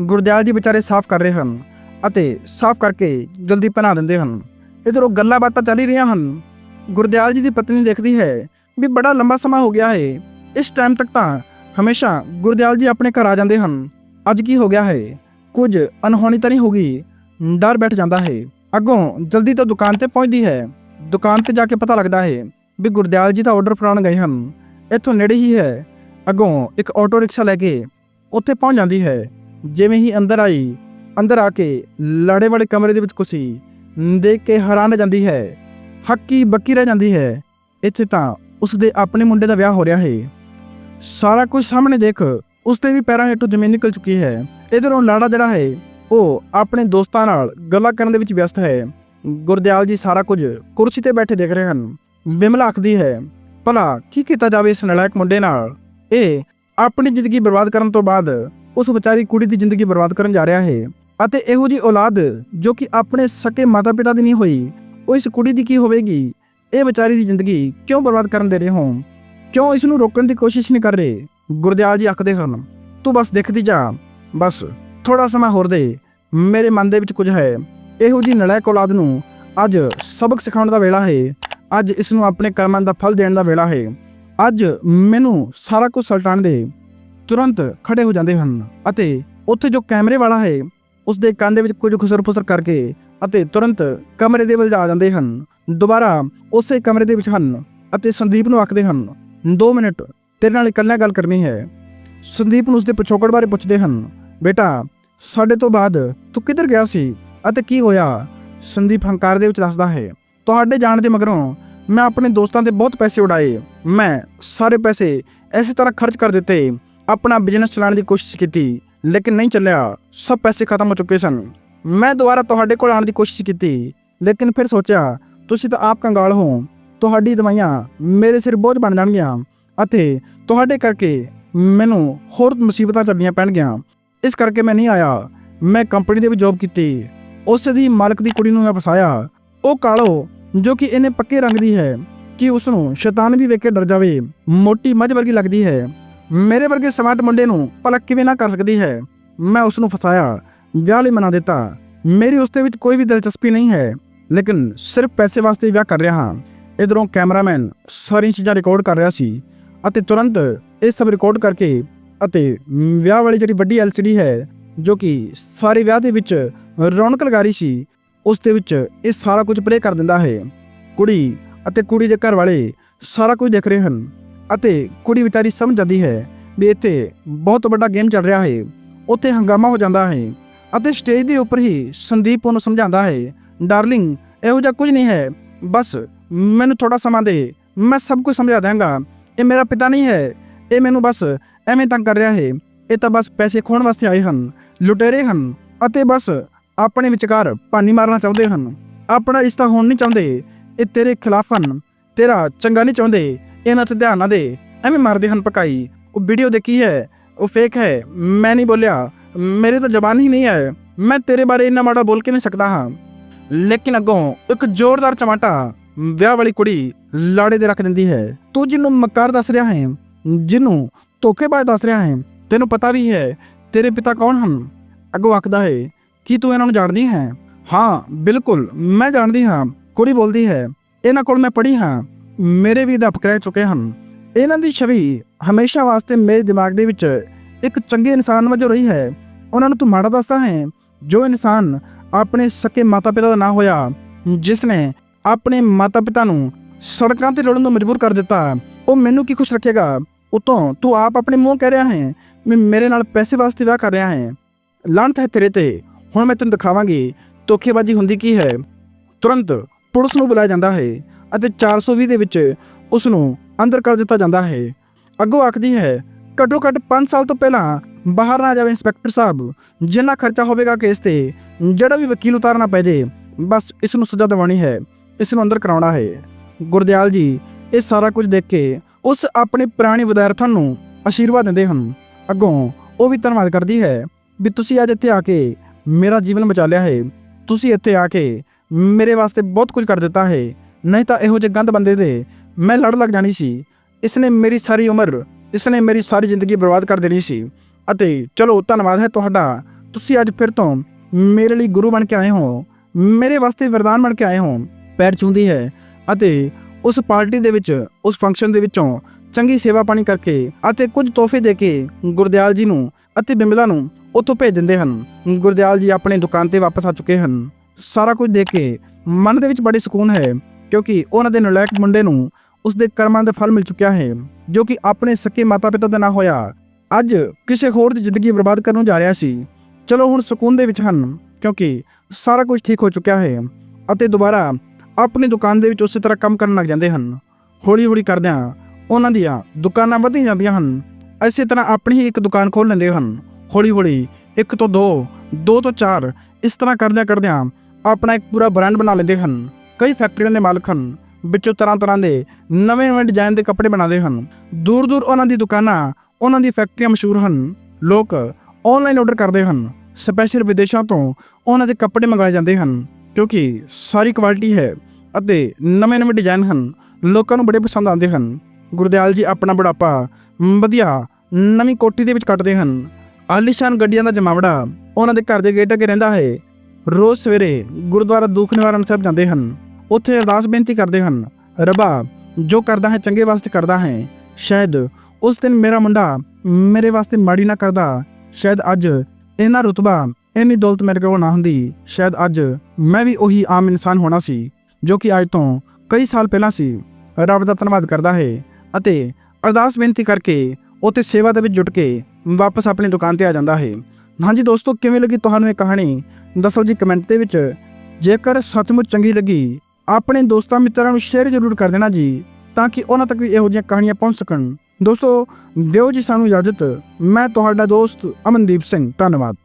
ਗੁਰਦਿਆਲ ਜੀ ਵਿਚਾਰੇ ਸਾਫ਼ ਕਰ ਰਹੇ ਹਨ ਅਤੇ ਸਾਫ਼ ਕਰਕੇ ਜਲਦੀ ਪਹਿਨਾ ਦਿੰਦੇ ਹਨ। ਇਧਰੋਂ ਗੱਲਾਂ ਬਾਤਾਂ ਚੱਲ ਰਹੀਆਂ ਹਨ। ਗੁਰਦਿਆਲ ਜੀ ਦੀ ਪਤਨੀ ਦੇਖਦੀ ਹੈ ਵੀ ਬੜਾ ਲੰਬਾ ਸਮਾਂ ਹੋ ਗਿਆ ਹੈ। ਇਸ ਟਾਈਮ ਤੱਕ ਤਾਂ ਹਮੇਸ਼ਾ ਗੁਰਦਿਆਲ ਜੀ ਆਪਣੇ ਘਰ ਆ ਜਾਂਦੇ ਹਨ। ਅੱਜ ਕੀ ਹੋ ਗਿਆ ਹੈ? ਕੁਝ ਅਨਹੋਣੀ ਤਾਂ ਨਹੀਂ ਹੋ ਗਈ ਡਰ ਬੈਠ ਜਾਂਦਾ ਹੈ। ਅੱਗੋਂ ਜਲਦੀ ਤੋਂ ਦੁਕਾਨ ਤੇ ਪਹੁੰਚਦੀ ਹੈ। ਦੁਕਾਨ ਤੇ ਜਾ ਕੇ ਪਤਾ ਲੱਗਦਾ ਹੈ ਵੀ ਗੁਰਦਿਆਲ ਜੀ ਦਾ ਆਰਡਰ ਫੜਾਉਣ ਗਏ ਹਨ। ਇੱਥੋਂ ਨੇੜੇ ਹੀ ਹੈ। ਅੱਗੋਂ ਇੱਕ ਆਟੋ ਰਿਕਸ਼ਾ ਲੈ ਕੇ ਉੱਥੇ ਪਹੁੰਚ ਜਾਂਦੀ ਹੈ। ਜਿਵੇਂ ਹੀ ਅੰਦਰ ਆਈ, ਅੰਦਰ ਆ ਕੇ ਲੜੇ ਵਾਲੇ ਕਮਰੇ ਦੇ ਵਿੱਚ ਕੁਸੀ ਦੇਖ ਕੇ ਹੈਰਾਨ ਰਹਿ ਜਾਂਦੀ ਹੈ। ਹੱਕੀ ਬੱਕੀ ਰਹਿ ਜਾਂਦੀ ਹੈ। ਇੱਥੇ ਤਾਂ ਉਸ ਦੇ ਆਪਣੇ ਮੁੰਡੇ ਦਾ ਵਿਆਹ ਹੋ ਰਿਹਾ ਹੈ। ਸਾਰਾ ਕੁਝ ਸਾਹਮਣੇ ਦੇਖ ਉਸ ਦੇ ਵੀ ਪੈਰਾਂ ਹੇਠੋਂ ਜ਼ਮੀਨ ਨਿਕਲ ਚੁੱਕੀ ਹੈ। ਇਧਰੋਂ ਲਾੜਾ ਜਿਹੜਾ ਹੈ, ਉਹ ਆਪਣੇ ਦੋਸਤਾਂ ਨਾਲ ਗੱਲਾਂ ਕਰਨ ਦੇ ਵਿੱਚ ਵਿਅਸਤ ਹੈ। ਗੁਰਦਿਆਲ ਜੀ ਸਾਰਾ ਕੁਝ ਕੁਰਸੀ ਤੇ ਬੈਠੇ ਦੇਖ ਰਹੇ ਹਨ। ਬਿਮਲਾ ਆਖਦੀ ਹੈ, ਭਲਾ ਕੀ ਕੀਤਾ ਜਾਵੇ ਇਸ ਨਲਾਇਕ ਮੁੰਡੇ ਨਾਲ? ਇਹ ਆਪਣੀ ਜ਼ਿੰਦਗੀ ਬਰਬਾਦ ਕਰਨ ਤੋਂ ਬਾਅਦ ਉਸ ਵਿਚਾਰੀ ਕੁੜੀ ਦੀ ਜ਼ਿੰਦਗੀ ਬਰਬਾਦ ਕਰਨ ਜਾ ਰਿਹਾ ਹੈ। ਅਤੇ ਇਹੋ ਜੀ ਔਲਾਦ ਜੋ ਕਿ ਆਪਣੇ ਸਕੇ ਮਾਤਾ-ਪਿਤਾ ਦੀ ਨਹੀਂ ਹੋਈ ਉਹ ਇਸ ਕੁੜੀ ਦੀ ਕੀ ਹੋਵੇਗੀ? ਇਹ ਵਿਚਾਰੀ ਦੀ ਜ਼ਿੰਦਗੀ ਕਿਉਂ ਬਰਬਾਦ ਕਰਨ ਦੇ ਰਹੇ ਹੋ? ਕਿਉਂ ਇਸ ਨੂੰ ਰੋਕਣ ਦੀ ਕੋਸ਼ਿਸ਼ ਨਹੀਂ ਕਰ ਰਹੇ? ਗੁਰਦਿਆਲ ਜੀ ਆਖਦੇ ਹਨ, ਤੂੰ ਬਸ ਦੇਖਦੀ ਜਾ। ਬਸ ਥੋੜਾ ਸਮਾਂ ਹੋਰ ਦੇ। ਮੇਰੇ ਮਨ ਦੇ ਵਿੱਚ ਕੁਝ ਹੈ। ਇਹੋ ਜੀ ਨਲਾਇਕ ਔਲਾਦ ਨੂੰ ਅੱਜ ਸਬਕ ਸਿਖਾਉਣ ਦਾ ਵੇਲਾ ਹੈ। ਅੱਜ ਇਸ ਨੂੰ ਆਪਣੇ ਕਰਮਾਂ ਦਾ ਫਲ ਦੇਣ ਦਾ ਵੇਲਾ ਹੈ। ਅੱਜ ਮੈਨੂੰ ਸਾਰਾ ਕੁਝ ਸਲਟਾਣ ਦੇ ਤੁਰੰਤ ਖੜੇ ਹੋ ਜਾਂਦੇ ਹਨ ਅਤੇ ਉੱਥੇ ਜੋ ਕੈਮਰੇ ਵਾਲਾ ਹੈ ਉਸ ਦੇ ਕੰਨ ਦੇ ਵਿੱਚ ਕੁਝ ਖੁਸਰ-ਫੁਸਰ ਕਰਕੇ ਅਤੇ ਤੁਰੰਤ ਕਮਰੇ ਦੇ ਵੱਲ ਜਾ ਜਾਂਦੇ ਹਨ। ਦੁਬਾਰਾ ਉਸੇ ਕਮਰੇ ਦੇ ਵਿੱਚ ਹਨ ਅਤੇ ਸੰਦੀਪ ਨੂੰ ਆਖਦੇ ਹਨ 2 ਮਿੰਟ, ਤੇਰੇ ਨਾਲ ਇਕੱਲਾ ਗੱਲ ਕਰਨੀ ਹੈ। ਸੰਦੀਪ ਨੂੰ ਉਸਦੇ ਪਿਛੋਕੜ ਬਾਰੇ ਪੁੱਛਦੇ ਹਨ, ਬੇਟਾ, ਸਾਡੇ ਤੋਂ ਬਾਅਦ ਤੂੰ ਕਿੱਧਰ ਗਿਆ ਸੀ ਅਤੇ ਕੀ ਹੋਇਆ? ਸੰਦੀਪ ਹੰਕਾਰ ਦੇ ਵਿੱਚ ਦੱਸਦਾ ਹੈ, ਤੁਹਾਡੇ ਜਾਣ ਦੇ ਮਗਰੋਂ ਮੈਂ ਆਪਣੇ ਦੋਸਤਾਂ ਦੇ ਬਹੁਤ ਪੈਸੇ ਉਡਾਏ। ਮੈਂ ਸਾਰੇ ਪੈਸੇ ਐਸੀ ਤਰ੍ਹਾਂ ਖਰਚ ਕਰ ਦਿੱਤੇ, ਆਪਣਾ ਬਿਜ਼ਨਸ ਚਲਾਉਣ ਦੀ ਕੋਸ਼ਿਸ਼ ਕੀਤੀ। ਲੇਕਿਨ ਨਹੀਂ ਚੱਲਿਆ। ਸਭ ਪੈਸੇ ਖਤਮ ਹੋ ਚੁੱਕੇ ਸਨ। ਮੈਂ ਦੁਬਾਰਾ ਤੁਹਾਡੇ ਕੋਲ ਆਉਣ ਦੀ ਕੋਸ਼ਿਸ਼ ਕੀਤੀ, ਲੇਕਿਨ ਫਿਰ ਸੋਚਿਆ, ਤੁਸੀਂ ਤਾਂ ਆਪ ਕੰਗਾਲ ਹੋ। ਤੁਹਾਡੀ ਦਵਾਈਆਂ ਮੇਰੇ ਸਿਰ ਬੋਝ ਬਣ ਜਾਣਗੀਆਂ ਅਤੇ ਤੁਹਾਡੇ ਕਰਕੇ ਮੈਨੂੰ ਹੋਰ ਮੁਸੀਬਤਾਂ ਚੱਲਣੀਆਂ ਪੈਣਗੀਆਂ। ਇਸ ਕਰਕੇ ਮੈਂ ਨਹੀਂ ਆਇਆ। ਮੈਂ ਕੰਪਨੀ ਦੇ ਵਿੱਚ ਜੌਬ ਕੀਤੀ। ਉਸ ਦੀ ਮਾਲਕ ਦੀ ਕੁੜੀ ਨੂੰ ਮੈਂ ਫਸਾਇਆ। ਉਹ ਕਾਲੋ, ਜੋ ਕਿ ਇਹਨੇ ਪੱਕੇ ਰੰਗ ਦੀ ਹੈ, ਕਿ ਉਸ ਨੂੰ ਸ਼ੈਤਾਨ ਵੀ ਵੇਖ ਕੇ ਡਰ ਜਾਵੇ, ਮੋਟੀ ਮੱਝ ਵਰਗੀ ਲੱਗਦੀ ਹੈ। ਮੇਰੇ ਵਰਗੇ ਸਮਾਰਟ ਮੁੰਡੇ ਨੂੰ ਭਲਾ ਕਿਵੇਂ ਨਾ ਕਰ ਸਕਦੀ ਹੈ? ਮੈਂ ਉਸ ਨੂੰ ਫਸਾਇਆ, ਵਿਆਹ ਲਈ ਮਨਾ ਦਿੱਤਾ। ਮੇਰੀ ਉਸ ਦੇ ਵਿੱਚ ਕੋਈ ਵੀ ਦਿਲਚਸਪੀ ਨਹੀਂ ਹੈ। ਲੇਕਿਨ ਸਿਰਫ ਪੈਸੇ ਵਾਸਤੇ ਵਿਆਹ ਕਰ ਰਿਹਾ ਹਾਂ। ਇਧਰੋਂ ਕੈਮਰਾਮੈਨ ਸਾਰੀਆਂ ਚੀਜ਼ਾਂ ਰਿਕਾਰਡ ਕਰ ਰਿਹਾ ਸੀ ਅਤੇ ਤੁਰੰਤ ਇਹ ਸਭ ਰਿਕਾਰਡ ਕਰਕੇ ਅਤੇ ਵਿਆਹ ਵਾਲੀ ਜਿਹੜੀ ਵੱਡੀ LCD ਹੈ, ਜੋ ਕਿ ਸਾਰੇ ਵਿਆਹ ਦੇ ਵਿੱਚ ਰੌਣਕ ਲਗਾ ਰਹੀ ਸੀ, ਉਸ ਦੇ ਵਿੱਚ ਇਹ ਸਾਰਾ ਕੁਝ ਪਲੇ ਕਰ ਦਿੰਦਾ ਹੈ। ਕੁੜੀ ਅਤੇ ਕੁੜੀ ਦੇ ਘਰ ਵਾਲੇ ਸਾਰਾ ਕੁਝ ਦੇਖ ਰਹੇ ਹਨ। ਅਤੇ ਕੁੜੀ ਵਿਚਾਰੀ ਸਮਝ ਜਾਂਦੀ ਹੈ ਵੀ ਇੱਥੇ ਬਹੁਤ ਵੱਡਾ ਗੇਮ ਚੱਲ ਰਿਹਾ ਹੈ। ਉੱਥੇ ਹੰਗਾਮਾ ਹੋ ਜਾਂਦਾ ਹੈ ਅਤੇ ਸਟੇਜ ਦੇ ਉੱਪਰ ਹੀ ਸੰਦੀਪ ਉਹਨੂੰ ਸਮਝਾਉਂਦਾ ਹੈ ਡਾਰਲਿੰਗ ਇਹੋ ਜਿਹਾ ਕੁਝ ਨਹੀਂ ਹੈ। ਬਸ ਮੈਨੂੰ ਥੋੜਾ ਸਮਾਂ ਦੇ, ਮੈਂ ਸਭ ਕੁਝ ਸਮਝਾ ਦਾਂਗਾ ਇਹ ਮੇਰਾ ਪਿਤਾ ਨਹੀਂ ਹੈ, ਇਹ ਮੈਨੂੰ ਬਸ ਐਵੇਂ ਤੰਗ ਕਰ ਰਿਹਾ ਹੈ। ਇਹ ਤਾਂ ਬਸ ਪੈਸੇ ਖੋਣ ਵਾਸਤੇ ਆਏ ਹਨ, ਲੁਟੇਰੇ ਹਨ ਅਤੇ ਬਸ ਆਪਣੇ ਵਿਚਕਾਰ ਪਾਣੀ ਮਾਰਨਾ ਚਾਹੁੰਦੇ ਹਨ। ਆਪਣਾ ਰਿਸ਼ਤਾ ਹੋਣ ਨਹੀਂ ਚਾਹੁੰਦੇ, ਇਹ ਤੇਰੇ ਖਿਲਾਫ ਹਨ, ਤੇਰਾ ਚੰਗਾ ਨਹੀਂ ਚਾਹੁੰਦੇ ਇਹਨਾਂ ਤੇ ਧਿਆਨ ਨਾ ਦੇ। ਐਵੇਂ ਮਾਰਦੇ ਹਨ ਪਕਾਈ। ਉਹ ਵੀਡੀਓ ਦੇਖੀ ਹੈ। ਉਹ ਫੇਕ ਹੈ। ਮੈਂ ਨਹੀਂ ਬੋਲਿਆ। ਮੇਰੇ ਤਾਂ ਜ਼ਬਾਨ ਹੀ ਨਹੀਂ ਹੈ। ਮੈਂ ਤੇਰੇ ਬਾਰੇ ਇੰਨਾ ਮਾੜਾ ਬੋਲ ਕੇ ਨਹੀਂ ਸਕਦਾ ਹਾਂ? ਲੇਕਿਨ ਅੱਗੋਂ ਇੱਕ ਜ਼ੋਰਦਾਰ ਚਮਾਟਾ ਵਿਆਹ ਵਾਲੀ ਕੁੜੀ ਲਾੜੇ ਦੇ ਰੱਖ ਦਿੰਦੀ ਹੈ। ਤੂੰ ਜਿਹਨੂੰ ਮਕਾਰ ਦੱਸ ਰਿਹਾ ਹੈ, ਜਿਹਨੂੰ ਧੋਖੇਬਾਜ਼ ਦੱਸ ਰਿਹਾ ਹੈ, ਤੈਨੂੰ ਪਤਾ ਵੀ ਹੈ, ਤੇਰੇ ਪਿਤਾ ਕੌਣ ਹਨ? ਅੱਗੋਂ ਆਖਦਾ ਹੈ, ਕੀ ਤੂੰ ਇਹਨਾਂ ਨੂੰ ਜਾਣਦੀ ਹੈ? ਹਾਂ, ਬਿਲਕੁਲ, ਮੈਂ ਜਾਣਦੀ ਹਾਂ। ਕੁੜੀ ਬੋਲਦੀ ਹੈ, ਇਹਨਾਂ ਕੋਲ ਮੈਂ ਪੜ੍ਹੀ ਹਾਂ। ਮੇਰੇ ਵੀ ਅਧਿਆਪਕ ਰਹਿ ਚੁੱਕੇ ਹਨ। ਇਹਨਾਂ ਦੀ ਛਵੀ ਹਮੇਸ਼ਾ ਵਾਸਤੇ ਮੇਰੇ ਦਿਮਾਗ ਦੇ ਵਿੱਚ ਇੱਕ ਚੰਗੇ ਇਨਸਾਨ ਵਜੋਂ ਰਹੀ ਹੈ। ਉਹਨਾਂ ਨੂੰ ਤੂੰ ਮਾੜਾ ਦੱਸਦਾ ਹੈ, ਜੋ ਇਨਸਾਨ ਆਪਣੇ ਸਕੇ ਮਾਤਾ-ਪਿਤਾ ਦਾ ਨਾ ਹੋਇਆ ਜਿਸ ਨੇ ਆਪਣੇ ਮਾਤਾ-ਪਿਤਾ ਨੂੰ ਸੜਕਾਂ ਤੇ ਰੋਲਣ ਨੂੰ ਮਜਬੂਰ ਕਰ ਦਿੱਤਾ, ਉਹ ਮੈਨੂੰ ਕੀ ਖੁਸ਼ ਰੱਖੇਗਾ? ਉਤੋਂ ਤੂੰ ਆਪ ਆਪਣੇ ਮੂੰਹ ਕਹਿ ਰਿਹਾ ਹੈ, ਮੈਂ ਮੇਰੇ ਨਾਲ ਪੈਸੇ ਵਾਸਤੇ ਵਿਆਹ ਕਰ ਰਿਹਾ ਹੈ। ਲਾਂਤ ਹੈ ਤੇਰੇ ਤੇ, ਹੁਣ ਮੈਂ ਤੈਨੂੰ ਦਿਖਾਵਾਂਗੀ, ਧੋਖੇਬਾਜ਼ੀ ਹੁੰਦੀ ਕੀ ਹੈ? ਤੁਰੰਤ ਪੁਲਿਸ ਨੂੰ ਬੁਲਾਇਆ ਜਾਂਦਾ ਹੈ। ਅਤੇ 420 ਦੇ ਵਿੱਚ ਉਸ ਨੂੰ ਅੰਦਰ ਕਰ ਦਿੱਤਾ ਜਾਂਦਾ ਹੈ। ਅੱਗੋਂ ਆਖਦੀ ਹੈ, ਘੱਟੋ ਘੱਟ 5 ਸਾਲ ਤੋਂ ਪਹਿਲਾਂ ਬਾਹਰ ਨਾ ਜਾਵੇ ਇੰਸਪੈਕਟਰ ਸਾਹਿਬ, ਜਿੰਨਾ ਖਰਚਾ ਹੋਵੇਗਾ ਕੇਸ ਤੇ ਜਿਹੜਾ ਵੀ ਵਕੀਲ ਉਤਾਰਨਾ ਪੈ ਜੇ, ਬਸ ਇਸ ਨੂੰ ਸਜ਼ਾ ਦਿਵਾਉਣੀ ਹੈ ਇਸ ਨੂੰ ਅੰਦਰ ਕਰਾਉਣਾ ਹੈ। ਗੁਰਦਿਆਲ ਜੀ, ਇਹ ਸਾਰਾ ਕੁਝ ਦੇਖ ਕੇ ਉਸ ਆਪਣੇ ਪੁਰਾਣੇ ਵਿਦਿਆਰਥੀਆਂ ਨੂੰ ਆਸ਼ੀਰਵਾਦ ਦਿੰਦੇ ਹਨ। ਅੱਗੋਂ ਉਹ ਵੀ ਧੰਨਵਾਦ ਕਰਦੀ ਹੈ ਵੀ ਤੁਸੀਂ ਅੱਜ ਇੱਥੇ ਆ ਕੇ ਮੇਰਾ ਜੀਵਨ ਬਚਾ ਲਿਆ ਹੈ। ਤੁਸੀਂ ਇੱਥੇ ਆ ਕੇ ਮੇਰੇ ਵਾਸਤੇ ਬਹੁਤ ਕੁਝ ਕਰ ਦਿੱਤਾ ਹੈ। ਨਹੀਂ ਤਾਂ ਇਹੋ ਜਿਹੇ ਗੰਦ ਬੰਦੇ ਦੇ ਮੈਂ ਲੜ ਲੱਗ ਜਾਣੀ ਸੀ। ਇਸ ਨੇ ਮੇਰੀ ਸਾਰੀ ਉਮਰ ਇਸ ਨੇ ਮੇਰੀ ਸਾਰੀ ਜ਼ਿੰਦਗੀ ਬਰਬਾਦ ਕਰ ਦੇਣੀ ਸੀ। ਅਤੇ ਚਲੋ, ਧੰਨਵਾਦ ਹੈ ਤੁਹਾਡਾ। ਤੁਸੀਂ ਅੱਜ ਫਿਰ ਤੋਂ ਮੇਰੇ ਲਈ ਗੁਰੂ ਬਣ ਕੇ ਆਏ ਹੋ। ਮੇਰੇ ਵਾਸਤੇ ਵਰਦਾਨ ਬਣ ਕੇ ਆਏ ਹੋ। ਪੈਰ ਚੁੰਦੀ ਹੈ ਅਤੇ ਉਸ ਪਾਰਟੀ ਦੇ ਵਿੱਚ, ਉਸ ਫੰਕਸ਼ਨ ਦੇ ਵਿੱਚੋਂ ਚੰਗੀ ਸੇਵਾ ਪਾਣੀ ਕਰਕੇ ਅਤੇ ਕੁਝ ਤੋਹਫੇ ਦੇ ਕੇ ਗੁਰਦਿਆਲ ਜੀ ਨੂੰ ਅਤੇ ਬਿਮਲਾ ਨੂੰ ਉੱਥੋਂ ਭੇਜ ਦਿੰਦੇ ਹਨ। ਗੁਰਦਿਆਲ ਜੀ ਆਪਣੇ ਦੁਕਾਨ ਤੇ ਵਾਪਸ ਆ ਚੁੱਕੇ ਹਨ। ਸਾਰਾ ਕੁਝ ਦੇਖ ਕੇ ਮਨ ਦੇ ਵਿੱਚ ਬੜੀ ਸਕੂਨ ਹੈ। ਕਿਉਂਕਿ ਉਹਨਾਂ ਦੇ ਨਲਾਇਕ ਮੁੰਡੇ ਨੂੰ ਉਸ ਦੇ ਕਰਮਾਂ ਦਾ ਫਲ ਮਿਲ ਚੁੱਕਿਆ ਹੈ, ਜੋ ਕਿ ਆਪਣੇ ਸਕੇ ਮਾਤਾ-ਪਿਤਾ ਦਾ ਨਾ ਹੋਇਆ। ਅੱਜ ਕਿਸੇ ਹੋਰ ਦੀ ਜ਼ਿੰਦਗੀ ਬਰਬਾਦ ਕਰਨ ਜਾ ਰਿਹਾ ਸੀ। ਚਲੋ ਹੁਣ ਸਕੂਨ ਦੇ ਵਿੱਚ ਹਨ, ਕਿਉਂਕਿ ਸਾਰਾ ਕੁਝ ਠੀਕ ਹੋ ਚੁੱਕਿਆ ਹੈ ਅਤੇ ਦੁਬਾਰਾ ਆਪਣੀ ਦੁਕਾਨ ਦੇ ਵਿੱਚ ਉਸੇ ਤਰ੍ਹਾਂ ਕੰਮ ਕਰਨ ਲੱਗ ਜਾਂਦੇ ਹਨ। ਹੌਲੀ-ਹੌਲੀ ਕਰਦਿਆਂ ਉਹਨਾਂ ਦੀਆਂ ਦੁਕਾਨਾਂ ਵਧੀ ਜਾਂਦੀਆਂ ਹਨ। ਇਸੇ ਤਰ੍ਹਾਂ ਆਪਣੀ ਹੀ ਇੱਕ ਦੁਕਾਨ ਖੋਲ ਲੈਂਦੇ ਹਨ। ਹੌਲੀ-ਹੌਲੀ ਇੱਕ ਤੋਂ ਦੋ ਦੋ ਤੋਂ ਚਾਰ, ਇਸ ਤਰ੍ਹਾਂ ਕਰਦਿਆਂ ਕਰਦਿਆਂ ਆਪਣਾ ਇੱਕ ਪੂਰਾ ਬ੍ਰਾਂਡ ਬਣਾ ਲੈਂਦੇ ਹਨ। ਕਈ ਫੈਕਟਰੀਆਂ ਦੇ ਮਾਲਕ ਹਨ, ਵਿੱਚੋਂ ਤਰ੍ਹਾਂ ਤਰ੍ਹਾਂ ਦੇ ਨਵੇਂ-ਨਵੇਂ ਡਿਜ਼ਾਈਨ ਦੇ ਕੱਪੜੇ ਬਣਾਉਂਦੇ ਹਨ। ਦੂਰ-ਦੂਰ ਉਹਨਾਂ ਦੀ ਦੁਕਾਨਾਂ, ਉਹਨਾਂ ਦੀ ਫੈਕਟਰੀਆਂ ਮਸ਼ਹੂਰ ਹਨ। ਲੋਕ ਆਨਲਾਈਨ ਆਰਡਰ ਕਰਦੇ ਹਨ। ਸਪੈਸ਼ਲ ਵਿਦੇਸ਼ਾਂ ਤੋਂ ਉਹਨਾਂ ਦੇ ਕੱਪੜੇ ਮੰਗਵਾਏ ਜਾਂਦੇ ਹਨ, ਕਿਉਂਕਿ ਸਾਰੀ ਕੁਆਲਿਟੀ ਹੈ ਅਤੇ ਨਵੇਂ-ਨਵੇਂ ਡਿਜ਼ਾਈਨ ਹਨ। ਲੋਕਾਂ ਨੂੰ ਬੜੇ ਪਸੰਦ ਆਉਂਦੇ ਹਨ। ਗੁਰਦਿਆਲ ਜੀ ਆਪਣਾ ਬੁਢਾਪਾ ਵਧੀਆ ਨਵੀਂ ਕੋਠੀ ਦੇ ਵਿੱਚ ਕੱਟਦੇ ਹਨ। ਆਲੀਸ਼ਾਨ ਗੱਡੀਆਂ ਦਾ ਜਮਾਵੜਾ ਉਹਨਾਂ ਦੇ ਘਰ ਦੇ ਗੇਟ ਅੱਗੇ ਰਹਿੰਦਾ ਹੈ। ਰੋਜ਼ ਸਵੇਰੇ ਗੁਰਦੁਆਰਾ ਦੁੱਖ ਨਿਵਾਰਨ ਸਾਹਿਬ ਜਾਂਦੇ ਹਨ। ਉੱਥੇ ਅਰਦਾਸ ਬੇਨਤੀ ਕਰਦੇ ਹਨ, ਰੱਬਾ, ਜੋ ਕਰਦਾ ਹੈ ਚੰਗੇ ਵਾਸਤੇ ਕਰਦਾ ਹੈ, ਸ਼ਾਇਦ ਉਸ ਦਿਨ ਮੇਰਾ ਮੁੰਡਾ ਮੇਰੇ ਵਾਸਤੇ ਮਾੜੀ ਨਾ ਕਰਦਾ, ਸ਼ਾਇਦ ਅੱਜ ਇਹਨਾਂ ਰੁਤਬਾ, ਇੰਨੀ ਦੌਲਤ ਮੇਰੇ ਕੋਲ ਨਾ ਹੁੰਦੀ, ਸ਼ਾਇਦ ਅੱਜ ਮੈਂ ਵੀ ਉਹੀ ਆਮ ਇਨਸਾਨ ਹੋਣਾ ਸੀ, ਜੋ ਕਿ ਅੱਜ ਤੋਂ ਕਈ ਸਾਲ ਪਹਿਲਾਂ ਸੀ। ਰੱਬ ਦਾ ਧੰਨਵਾਦ ਕਰਦਾ ਹੈ ਅਤੇ ਅਰਦਾਸ ਬੇਨਤੀ ਕਰਕੇ ਉੱਥੇ ਸੇਵਾ ਦੇ ਵਿੱਚ ਜੁਟ ਕੇ ਵਾਪਸ ਆਪਣੀ ਦੁਕਾਨ ਤੇ ਆ ਜਾਂਦਾ ਹੈ। ਹਾਂਜੀ ਦੋਸਤੋ, ਕਿਵੇਂ ਲੱਗੀ ਤੁਹਾਨੂੰ ਇਹ ਕਹਾਣੀ? ਦੱਸੋ ਜੀ ਕਮੈਂਟ ਦੇ ਵਿੱਚ। ਜੇਕਰ ਸੱਚਮੁੱਚ ਚੰਗੀ ਲੱਗੀ ਆਪਣੇ ਦੋਸਤਾਂ ਮਿੱਤਰਾਂ ਨੂੰ ਸ਼ੇਅਰ ਜ਼ਰੂਰ ਕਰ ਦੇਣਾ ਜੀ, ਤਾਂ ਕਿ ਉਹਨਾਂ ਤੱਕ ਵੀ ਇਹੋ ਜਿਹੀਆਂ ਕਹਾਣੀਆਂ ਪਹੁੰਚ ਸਕਣ। ਦੋਸਤੋ, ਦਿਓ ਜੀ ਸਾਨੂੰ ਇਜਾਜ਼ਤ। ਮੈਂ ਤੁਹਾਡਾ ਦੋਸਤ ਅਮਨਦੀਪ ਸਿੰਘ। ਧੰਨਵਾਦ।